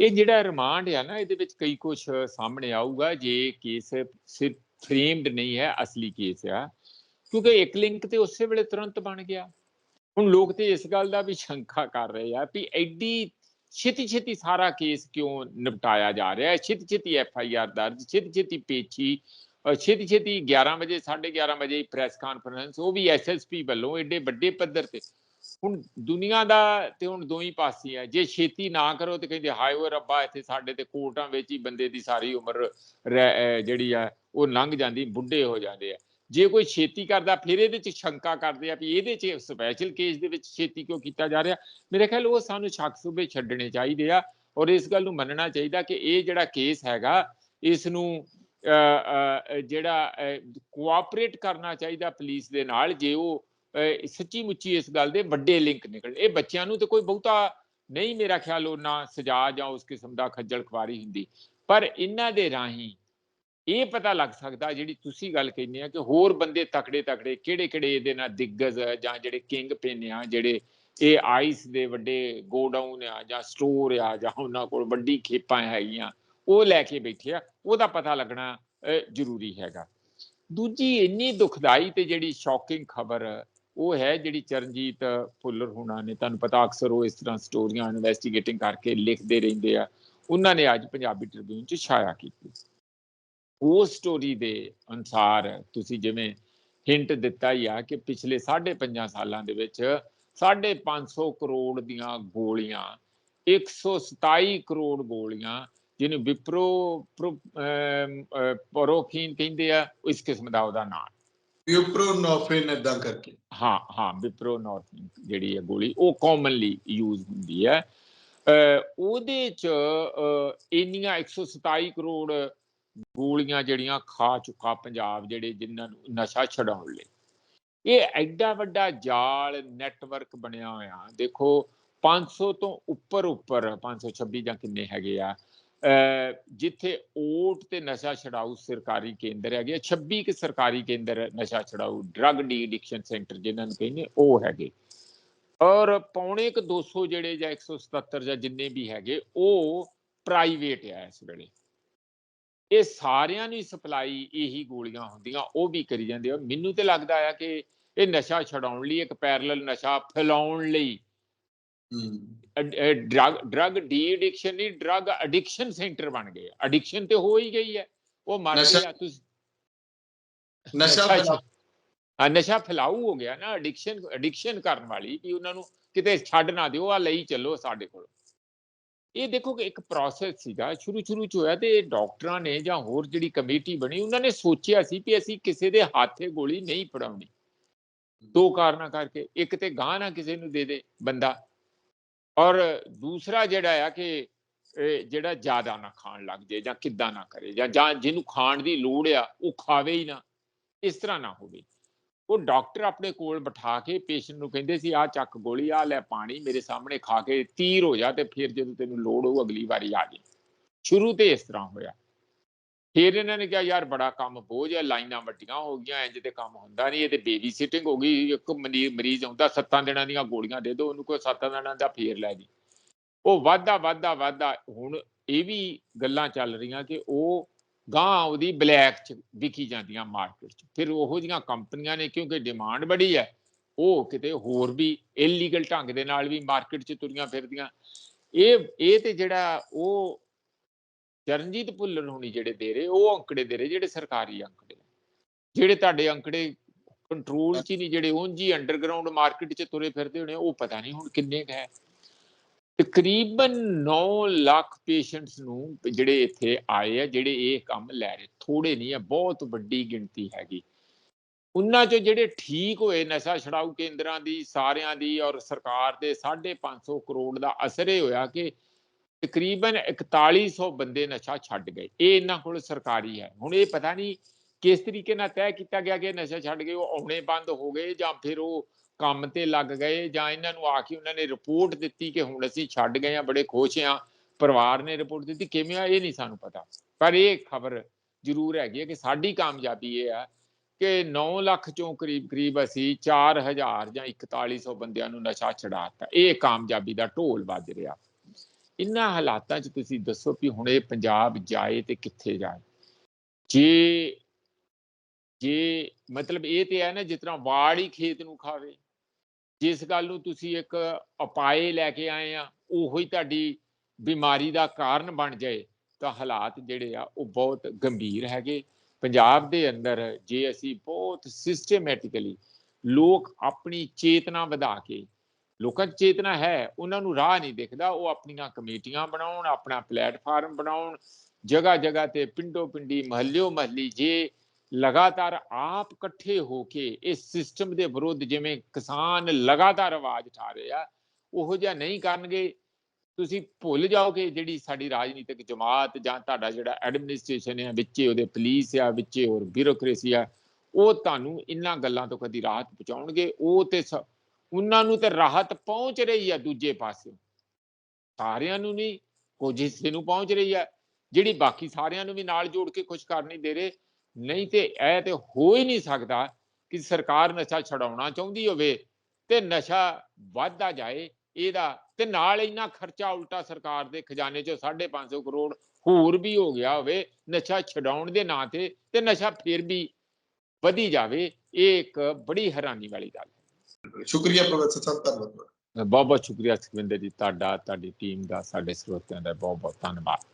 ਇਹ ਜਿਹੜਾ ਰਿਮਾਂਡ ਆ ਨਾ, ਇਹਦੇ ਵਿੱਚ ਕਈ ਕੁਝ ਸਾਹਮਣੇ ਆਊਗਾ, ਜੇ ਕੇਸ ਸਿਰਫ ਫਰੇਮਡ ਨਹੀਂ ਹੈ, ਅਸਲੀ ਕੇਸ ਆ। ਕਿਉਂਕਿ ਇੱਕ ਲਿੰਕ ਤੇ ਉਸੇ ਵੇਲੇ ਤੁਰੰਤ ਬਣ ਗਿਆ। ਹੁਣ ਲੋਕ ਤੇ ਇਸ ਗੱਲ ਦਾ ਵੀ ਸ਼ੰਕਾ ਕਰ ਰਹੇ ਆ ਵੀ ਐਡੀ ਛੇਤੀ ਛੇਤੀ ਸਾਰਾ ਕੇਸ ਕਿਉਂ ਨਿਪਟਾਇਆ ਜਾ ਰਿਹਾ? ਹੈ ਛੇਤੀ ਛੇਤੀ ਐਫ ਆਈ ਆਰ ਦਰਜ ਛੇਤੀ ਛੇਤੀ ਪੇਚੀ ਛੇਤੀ ਛੇਤੀ 11 ਵਜੇ 11:30 ਵਜੇ ਪ੍ਰੈਸ ਕਾਨਫਰੰਸ, ਉਹ ਵੀ ਐਸਐਸਪੀ ਵੱਲੋਂ ਐਡੇ ਵੱਡੇ ਪੱਧਰ ਤੇ। ਹੁਣ ਦੁਨੀਆ ਦਾ ਤੇ ਹੁਣ ਦੋ ਹੀ ਪਾਸੇ ਆ। ਜੇ ਛੇਤੀ ਨਾ ਕਰੋ ਤੇ ਕਹਿੰਦੇ, ਹਾਏ ਓਏ ਰੱਬਾ, ਇੱਥੇ ਸਾਡੇ ਤੇ ਕੋਰਟਾਂ ਵਿੱਚ ਹੀ ਬੰਦੇ ਦੀ ਸਾਰੀ ਉਮਰ ਰਹਿ- ਜਿਹੜੀ ਆ, ਉਹ ਲੰਘ ਜਾਂਦੀ, ਬੁੱਢੇ ਹੋ ਜਾਂਦੇ ਆ। ਜੇ ਕੋਈ ਛੇਤੀ ਕਰਦਾ, ਫਿਰ ਇਹਦੇ ਚ ਸ਼ੰਕਾ ਕਰਦੇ ਆ ਵੀ ਇਹਦੇ ਚ ਸਪੈਸ਼ਲ ਕੇਸ ਦੇ ਵਿੱਚ ਛੇਤੀ ਕਿਉਂ ਕੀਤਾ ਜਾ ਰਿਹਾ? ਮੇਰੇ ਖਿਆਲ ਉਹ ਸਾਨੂੰ ਸ਼ੱਕ ਸੁਬੇ ਛੱਡਣੇ ਚਾਹੀਦੇ ਆ ਔਰ ਇਸ ਗੱਲ ਨੂੰ ਮੰਨਣਾ ਚਾਹੀਦਾ ਕਿ ਇਹ ਜਿਹੜਾ ਕੇਸ ਹੈਗਾ, ਇਸ ਨੂੰ ਜਿਹੜਾ ਕੋਆਪਰੇਟ ਕਰਨਾ ਚਾਹੀਦਾ ਪੁਲਿਸ ਦੇ ਨਾਲ ਜੇ ਉਹ ਸੱਚੀ ਮੁੱਚੀ ਇਸ ਗੱਲ ਦੇ ਵੱਡੇ ਲਿੰਕ ਨਿਕਲ, ਇਹ ਬੱਚਿਆਂ ਨੂੰ ਤੇ ਕੋਈ ਬਹੁਤਾ ਨਹੀਂ ਮੇਰਾ ਖਿਆਲ ਉਹ ਨਾ ਸਜ਼ਾ ਜਾਂ ਉਸ ਕਿਸਮ ਦਾ ਖੱਜਲ ਖਵਾਰੀ ਹੁੰਦੀ। ਪਰ ਇਹਨਾਂ ਦੇ ਰਾਹੀਂ ਇਹ ਪਤਾ ਲੱਗ ਸਕਦਾ ਜਿਹੜੀ ਤੁਸੀਂ ਗੱਲ ਕਹਿੰਦੇ ਆ ਕਿ ਹੋਰ ਬੰਦੇ ਤਕੜੇ ਤਕੜੇ ਕਿਹੜੇ ਕਿਹੜੇ ਇਹਦੇ ਨਾਲ ਦਿੱਗਜ ਜਾਂ ਜਿਹੜੇ ਕਿੰਗ ਪਿੰਨ ਆ, ਜਿਹੜੇ ਇਹ ਆਈਸ ਦੇ ਵੱਡੇ ਗੋਡਾਊਨ ਆ ਜਾਂ ਸਟੋਰ ਆ ਜਾਂ ਉਹਨਾਂ ਕੋਲ ਵੱਡੀ ਖੇਪਾਂ ਹੈਗੀਆਂ, ਉਹ ਲੈ ਕੇ ਬੈਠੇ ਆ, ਉਹਦਾ ਪਤਾ ਲੱਗਣਾ ਜ਼ਰੂਰੀ ਹੈਗਾ। ਦੂਜੀ ਇੰਨੀ ਦੁਖਦਾਈ ਤੇ ਜਿਹੜੀ ਸ਼ੌਕਿੰਗ ਖਬਰ, ਉਹ ਹੈ ਜਿਹੜੀ ਚਰਨਜੀਤ ਭੁੱਲਰ ਹੁਣਾਂ ਨੇ, ਤੁਹਾਨੂੰ ਪਤਾ ਅਕਸਰ ਉਹ ਇਸ ਤਰ੍ਹਾਂ ਸਟੋਰੀਆਂ ਇਨਵੈਸਟੀਗੇਟਿੰਗ ਕਰਕੇ ਲਿਖਦੇ ਰਹਿੰਦੇ ਆ, ਉਹਨਾਂ ਨੇ ਅੱਜ ਪੰਜਾਬੀ ਟ੍ਰਿਬਿਊਨ 'ਚ ਛਾਇਆ ਕੀਤੀ। ਉਹ ਸਟੋਰੀ ਦੇ ਅਨਸਾਰ ਤੁਸੀਂ ਜਿਵੇਂ ਹਿੰਟ ਦਿੱਤਾ ਹੀ ਆ ਕਿ ਪਿਛਲੇ 5.5 ਸਾਲਾਂ ਦੇ ਵਿੱਚ 550 ਕਰੋੜ ਦੀਆਂ ਗੋਲੀਆਂ 127 ਕਰੋੜ ਗੋਲੀਆਂ ਜਿਹਨੂੰ ਵਿਪਰੋ ਪਰੋਫੀਨ ਕਹਿੰਦੇ ਆ ਇਸ ਕਿਸਮ ਦਾ ਉਹਦਾ ਨਾਮ ਯੂਪਰੋਨੋਫਿਨ ਇਦਾਂ ਕਰਕੇ। ਹਾਂ ਹਾਂ ਵਿਪਰੋ ਨਾਰਥਿੰਗ ਜਿਹੜੀ ਹੈ ਗੋਲੀ ਉਹ ਕਾਮਨਲੀ ਯੂਜ਼ ਹੁੰਦੀ ਹੈ ਉਹਦੇ ਚ ਇੰਨੀਆਂ 127 ਕਰੋੜ ਗੋਲੀਆਂ ਜਿਹੜੀਆਂ ਖਾ ਚੁੱਕਾ ਪੰਜਾਬ ਜਿਹੜੇ ਜਿਨ੍ਹਾਂ ਨੂੰ ਨਸ਼ਾ ਛਡਾਉਣ ਲਈ। ਇਹ ਐਡਾ ਵੱਡਾ ਜਾਲ ਨੈਟਵਰਕ ਬਣਿਆ ਹੋਇਆ। ਦੇਖੋ 500 ਤੋਂ ਉੱਪਰ ਉੱਪਰ 526 ਜਾਂ ਕਿੰਨੇ ਹੈਗੇ ਆ ਜਿੱਥੇ ਓਟ ਤੇ ਨਸ਼ਾ ਛਡਾਊ ਸਰਕਾਰੀ ਕੇਂਦਰ ਹੈਗੇ ਆ, 26 ਕਿ ਸਰਕਾਰੀ ਕੇਂਦਰ ਨਸ਼ਾ ਛਡਾਊ ਡਰੱਗ ਡੀ ਐਡਿਕਸ਼ਨ ਸੈਂਟਰ ਜਿਨ੍ਹਾਂ ਨੂੰ ਕਹਿੰਦੇ ਉਹ ਹੈਗੇ। ਔਰ ਪੌਣੇ ਕ 200 ਜਿਹੜੇ ਜਾਂ 177 ਜਾਂ ਜਿੰਨੇ ਵੀ ਹੈਗੇ ਉਹ ਪ੍ਰਾਈਵੇਟ ਆ ਇਸ ਵੇਲੇ। ਇਹ ਸਾਰਿਆਂ ਨੂੰ ਸਪਲਾਈ ਇਹੀ ਗੋਲੀਆਂ ਹੁੰਦੀਆਂ ਉਹ ਵੀ ਕਰੀ ਜਾਂਦੇ ਆ। ਮੈਨੂੰ ਤੇ ਲੱਗਦਾ ਆ ਕਿ ਇਹ ਨਸ਼ਾ ਛਡਾਉਣ ਲਈ ਇੱਕ ਪੈਰਲਲ ਨਸ਼ਾ ਫੈਲਾਉਣ ਲਈ। ਡਰਗ ਡਰਗ ਡੀ ਐਡਿਕਸ਼ਨ ਨਹੀਂ ਡਰਗ ਐਡਿਕਸ਼ਨ ਸੈਂਟਰ ਬਣ ਗਏ ਐਡਿਕਸ਼ਨ ਤੇ ਹੋ ਹੀ ਗਈ ਹੈ ਉਹ ਮਰ ਗਿਆ ਤੁਸੀਂ ਨਸ਼ਾ ਆ ਨਸ਼ਾ ਫੈਲਾਊ ਹੋ ਗਿਆ ਨਾ। ਐਡਿਕਸ਼ਨ ਐਡਿਕਸ਼ਨ ਕਰਨ ਵਾਲੀ ਵੀ ਉਹਨਾਂ ਨੂੰ ਕਿਤੇ ਛੱਡ ਨਾ ਦਿਓ ਆ ਲਈ ਚੱਲੋ ਸਾਡੇ ਕੋਲ। ਇਹ ਦੇਖੋ ਕਿ ਇੱਕ ਪ੍ਰੋਸੈਸ ਸੀਗਾ ਸ਼ੁਰੂ ਸ਼ੁਰੂ ਚ ਹੋਇਆ ਤੇ ਡਾਕਟਰਾਂ ਨੇ ਜਾਂ ਹੋਰ ਜਿਹੜੀ ਕਮੇਟੀ ਬਣੀ, ਉਹਨਾਂ ਨੇ ਸੋਚਿਆ ਸੀ ਕਿ ਅਸੀਂ ਕਿਸੇ ਦੇ ਹੱਥੇ ਗੋਲੀ ਨਹੀਂ ਫੜਾਉਣੀ। ਦੋ ਕਾਰਨਾਂ ਕਰਕੇ, ਇੱਕ ਤੇ ਗਾਂ ਨਾ ਕਿਸੇ ਨੂੰ ਦੇ ਦੇ ਬੰਦਾ ਔਰ ਦੂਸਰਾ ਜਿਹੜਾ ਆ ਕਿ ਜਿਹੜਾ ਜ਼ਿਆਦਾ ਨਾ ਖਾਣ ਲੱਗ ਜੇ ਜਾਂ ਕਿੱਦਾਂ ਨਾ ਕਰੇ ਜਾਂ ਜਿਹਨੂੰ ਖਾਣ ਦੀ ਲੋੜ ਆ, ਉਹ ਖਾਵੇ ਹੀ ਨਾ, ਇਸ ਤਰ੍ਹਾਂ ਨਾ ਹੋਵੇ। ਉਹ ਡਾਕਟਰ ਆਪਣੇ ਕੋਲ ਬਿਠਾ ਕੇ ਪੇਸ਼ੈਂਟ ਨੂੰ ਕਹਿੰਦੇ ਸੀ ਆ ਚੱਕ ਗੋਲੀ ਆ ਲੈ ਪਾਣੀ, ਮੇਰੇ ਸਾਹਮਣੇ ਖਾ ਕੇ ਤੀਰ ਹੋ ਜਾ ਤੇ ਫਿਰ ਜਦੋਂ ਤੈਨੂੰ ਲੋੜ ਹੋਊ ਅਗਲੀ ਵਾਰੀ ਆ ਜੀ ਸ਼ੁਰੂ ਤੇ ਇਸ ਤਰ੍ਹਾਂ ਹੋਇਆ। ਫਿਰ ਇਹਨਾਂ ਨੇ ਕਿਹਾ, ਯਾਰ ਬੜਾ ਕੰਮ ਬੋਝ ਹੈ, ਲਾਈਨਾਂ ਵੱਡੀਆਂ ਹੋ ਗਈਆਂ ਇੰਜ ਤੇ ਕੰਮ ਹੁੰਦਾ ਨਹੀਂ ਇਹ ਤੇ ਬੇਬੀ ਸਿਟਿੰਗ ਹੋ ਗਈ, ਇੱਕ ਮਨੀ- ਮਰੀਜ਼ ਆਉਂਦਾ, ਸੱਤਾਂ ਦਿਨਾਂ ਦੀਆਂ ਗੋਲੀਆਂ ਦੇ ਦਿਓ ਉਹਨੂੰ ਕੋਈ ਸੱਤਾਂ ਦਿਨਾਂ ਦਾ ਫੇਰ ਲੈ ਜੀ ਉਹ ਵਾਧਾ ਵਾਧਾ ਵਾਧਾ ਹੁਣ ਇਹ ਵੀ ਗੱਲਾਂ ਚੱਲ ਰਹੀਆਂ ਕਿ ਉਹ ਗਾਂ ਉਹਦੀ ਬਲੈਕ ਚ ਵਿਕੀ ਜਾਂਦੀਆਂ ਮਾਰਕੀਟ ਚ। ਫਿਰ ਉਹੋ ਜੀਆਂ ਕੰਪਨੀਆਂ ਨੇ, ਕਿਉਂਕਿ ਡਿਮਾਂਡ ਬੜੀ ਹੈ, ਉਹ ਕਿਤੇ ਹੋਰ ਵੀ ਇਲੀਗਲ ਢੰਗ ਦੇ ਨਾਲ ਵੀ ਮਾਰਕੀਟ ਚ ਤੁਰੀਆਂ ਫਿਰਦੀਆਂ। ਇਹ ਇਹ ਤੇ ਜਿਹੜਾ ਉਹ ਚਰਨਜੀਤ ਭੁੱਲਰ ਹੋਣੀ ਜਿਹੜੇ ਦੇ ਰਹੇ, ਉਹ ਅੰਕੜੇ ਦੇ ਰਹੇ, ਜਿਹੜੇ ਸਰਕਾਰੀ ਅੰਕੜੇ ਜਿਹੜੇ ਤੁਹਾਡੇ ਅੰਕੜੇ ਕੰਟਰੋਲ ਚ ਹੀ ਨਹੀਂ, ਜਿਹੜੇ ਉਂਝ ਹੀ ਅੰਡਰਗਰਾਉਂਡ ਮਾਰਕੀਟ ਚ ਤੁਰੇ ਫਿਰਦੇ ਹੋਣੇ, ਉਹ ਪਤਾ ਨਹੀਂ ਹੁਣ ਕਿੰਨੇ ਕੁ ਹੈ। ਤਕਰੀਬਨ 9 ਲੱਖ ਪੇਸ਼ੈਂਟਸ ਨੂੰ ਜਿਹੜੇ ਇੱਥੇ ਆਏ ਆ, ਜਿਹੜੇ ਇਹ ਕੰਮ ਲੈ ਰਹੇ ਥੋੜੇ ਨਹੀਂ ਆ, ਬਹੁਤ ਵੱਡੀ ਗਿਣਤੀ ਹੈਗੀ। ਉਹਨਾਂ ਚੋਂ ਜਿਹੜੇ ਠੀਕ ਹੋਏ, ਨਸ਼ਾ ਛਡਾਊ ਕੇਂਦਰਾਂ ਦੀ, ਸਾਰਿਆਂ ਦੀ ਔਰ ਸਰਕਾਰ ਦੇ 550 ਕਰੋੜ ਦਾ ਅਸਰ ਇਹ ਹੋਇਆ ਕਿ ਤਕਰੀਬਨ 4100 ਬੰਦੇ ਨਸ਼ਾ ਛੱਡ ਗਏ। ਇਹ ਇਹਨਾਂ ਕੋਲ ਸਰਕਾਰੀ ਹੈ। ਹੁਣ ਇਹ ਪਤਾ ਨਹੀਂ ਕਿਸ ਤਰੀਕੇ ਨਾਲ ਤੈਅ ਕੀਤਾ ਗਿਆ ਕਿ ਨਸ਼ਾ ਛੱਡ ਗਏ, ਉਹ ਆਉਣੇ ਬੰਦ ਹੋ ਗਏ ਜਾਂ ਫਿਰ ਉਹ ਕੰਮ ਤੇ ਲੱਗ ਗਏ ਜਾਂ ਇਹਨਾਂ ਨੂੰ ਆ ਕੇ ਉਹਨਾਂ ਨੇ ਰਿਪੋਰਟ ਦਿੱਤੀ ਕਿ ਹੁਣ ਅਸੀਂ ਛੱਡ ਗਏ ਆ ਬੜੇ ਖੁਸ਼ ਆ ਪਰਿਵਾਰ ਨੇ ਰਿਪੋਰਟ ਦਿੱਤੀ, ਕਿਵੇਂ ਆ ਇਹ ਨਹੀਂ ਸਾਨੂੰ ਪਤਾ। ਪਰ ਇਹ ਖਬਰ ਜ਼ਰੂਰ ਹੈਗੀ ਹੈ ਕਿ ਸਾਡੀ ਕਾਮਯਾਬੀ ਇਹ ਆ ਕਿ 9 ਲੱਖ ਚੋਂ ਕਰੀਬ ਕਰੀਬ ਅਸੀਂ 4000 ਜਾਂ 4100 ਬੰਦਿਆਂ ਨੂੰ ਨਸ਼ਾ ਛਡਾਤਾ ਇਹ ਕਾਮਯਾਬੀ ਦਾ ਢੋਲ ਵੱਜ ਰਿਹਾ। ਇਨ੍ਹਾਂ ਹਾਲਾਤਾਂ 'ਚ ਤੁਸੀਂ ਦੱਸੋ ਵੀ ਹੁਣ ਇਹ ਪੰਜਾਬ ਜਾਏ ਤੇ ਕਿੱਥੇ ਜਾਏ? ਜੇ ਜੇ ਮਤਲਬ ਇਹ ਤੇ ਹੈ ਨਾ ਜਿਸ ਤਰ੍ਹਾਂ ਵਾੜ ਹੀ ਖੇਤ ਨੂੰ ਖਾਵੇ ਜਿਸ ਗੱਲ ਨੂੰ ਤੁਸੀਂ ਇੱਕ ਉਪਾਏ ਲੈ ਕੇ ਆਏ ਆ, ਉਹੋ ਹੀ ਤੁਹਾਡੀ ਬਿਮਾਰੀ ਦਾ ਕਾਰਨ ਬਣ ਜਾਏ, ਤਾਂ ਹਾਲਾਤ ਜਿਹੜੇ ਆ, ਉਹ ਬਹੁਤ ਗੰਭੀਰ ਹੈਗੇ। ਪੰਜਾਬ ਦੇ ਅੰਦਰ ਜੇ ਅਸੀਂ ਬਹੁਤ ਸਿਸਟਮੈਟਿਕਲੀ ਲੋਕ ਆਪਣੀ ਚੇਤਨਾ ਵਧਾ ਕੇ, ਲੋਕਾਂ 'ਚ ਚੇਤਨਾ ਹੈ, ਉਹਨਾਂ ਨੂੰ ਰਾਹ ਨਹੀਂ ਦਿਖਦਾ, ਉਹ ਆਪਣੀਆਂ ਕਮੇਟੀਆਂ ਬਣਾਉਣ, ਆਪਣਾ ਪਲੇਟਫਾਰਮ ਬਣਾਉਣ ਜਗ੍ਹਾ ਜਗ੍ਹਾ ਤੇ ਪਿੰਡੋ ਪਿੰਡੀ ਮਹੱਲਿਓ ਮਹੱਲੀ ਜੇ ਲਗਾਤਾਰ ਆਪ ਇਕੱਠੇ ਹੋ ਕੇ ਇਸ ਸਿਸਟਮ ਦੇ ਵਿਰੁੱਧ ਜਿਵੇਂ ਕਿਸਾਨ ਲਗਾਤਾਰ ਆਵਾਜ਼ ਉਠਾ ਰਹੇ ਆ, ਉਹੋ ਜਿਹਾ ਨਹੀਂ ਕਰਨਗੇ। ਤੁਸੀਂ ਭੁੱਲ ਜਾਓਗੇ ਜਿਹੜੀ ਸਾਡੀ ਰਾਜਨੀਤਿਕ ਜਮਾਤ ਜਾਂ ਤੁਹਾਡਾ ਜਿਹੜਾ ਐਡਮਿਨਿਸਟ੍ਰੇਸ਼ਨ ਹੈ ਵਿੱਚੇ ਉਹਦੇ ਪੁਲਿਸ ਆ, ਵਿੱਚੇ ਹੋਰ ਬਿਊਰੋਕ੍ਰੇਸੀ ਆ, ਉਹ ਤੁਹਾਨੂੰ ਇਹਨਾਂ ਗੱਲਾਂ ਤੋਂ ਕਦੀ ਰਾਹਤ ਪਹੁੰਚਾਉਣਗੇ। ਉਹ ਤੇ ਸ- ਉਹਨਾਂ ਨੂੰ ਤੇ ਰਾਹਤ ਪਹੁੰਚ ਰਹੀ ਆ ਦੂਜੇ ਪਾਸੇ ਸਾਰਿਆਂ ਨੂੰ ਨਹੀਂ ਕੁਝ ਹਿੱਸੇ ਨੂੰ ਪਹੁੰਚ ਰਹੀ ਆ। ਜਿਹੜੀ ਬਾਕੀ ਸਾਰਿਆਂ ਨੂੰ ਵੀ ਨਾਲ ਜੋੜ ਕੇ ਖੁਸ਼ ਕਰਨੀ ਦੇ ਰਹੇ ਨਹੀਂ ਤੇ ਇਹ ਤੇ ਹੋ ਹੀ ਨਹੀਂ ਸਕਦਾ ਕਿ ਸਰਕਾਰ ਨਸ਼ਾ ਛਡਾਉਣਾ ਚਾਹੁੰਦੀ ਹੋਵੇ ਤੇ ਨਸ਼ਾ ਵੱਧਦਾ ਜਾਏ ਇਹਦਾ ਤੇ ਨਾਲ ਇੰਨਾ ਖਰਚਾ ਉਲਟਾ ਸਰਕਾਰ ਦੇ ਖਜ਼ਾਨੇ 'ਚੋਂ 550 ਕਰੋੜ ਹੋਰ ਵੀ ਹੋ ਗਿਆ ਹੋਵੇ ਨਸ਼ਾ ਛਡਾਉਣ ਦੇ ਨਾਂ ਤੇ ਤੇ ਨਸ਼ਾ ਫਿਰ ਵੀ ਵਧੀ ਜਾਵੇ ਇਹ ਇੱਕ ਬੜੀ ਹੈਰਾਨੀ ਵਾਲੀ ਗੱਲ ਹੈ। ਸ਼ੁਕਰੀਆ ਪ੍ਰੋਫੈਸਰ ਸਾਹਿਬ ਧੰਨਵਾਦ ਬਹੁਤ ਬਹੁਤ ਸ਼ੁਕਰੀਆ ਸੁਖਵਿੰਦਰ ਜੀ ਤੁਹਾਡਾ ਤੁਹਾਡੀ ਟੀਮ ਦਾ ਸਾਡੇ ਸਰੋਤਿਆਂ ਦਾ ਬਹੁਤ ਬਹੁਤ ਧੰਨਵਾਦ।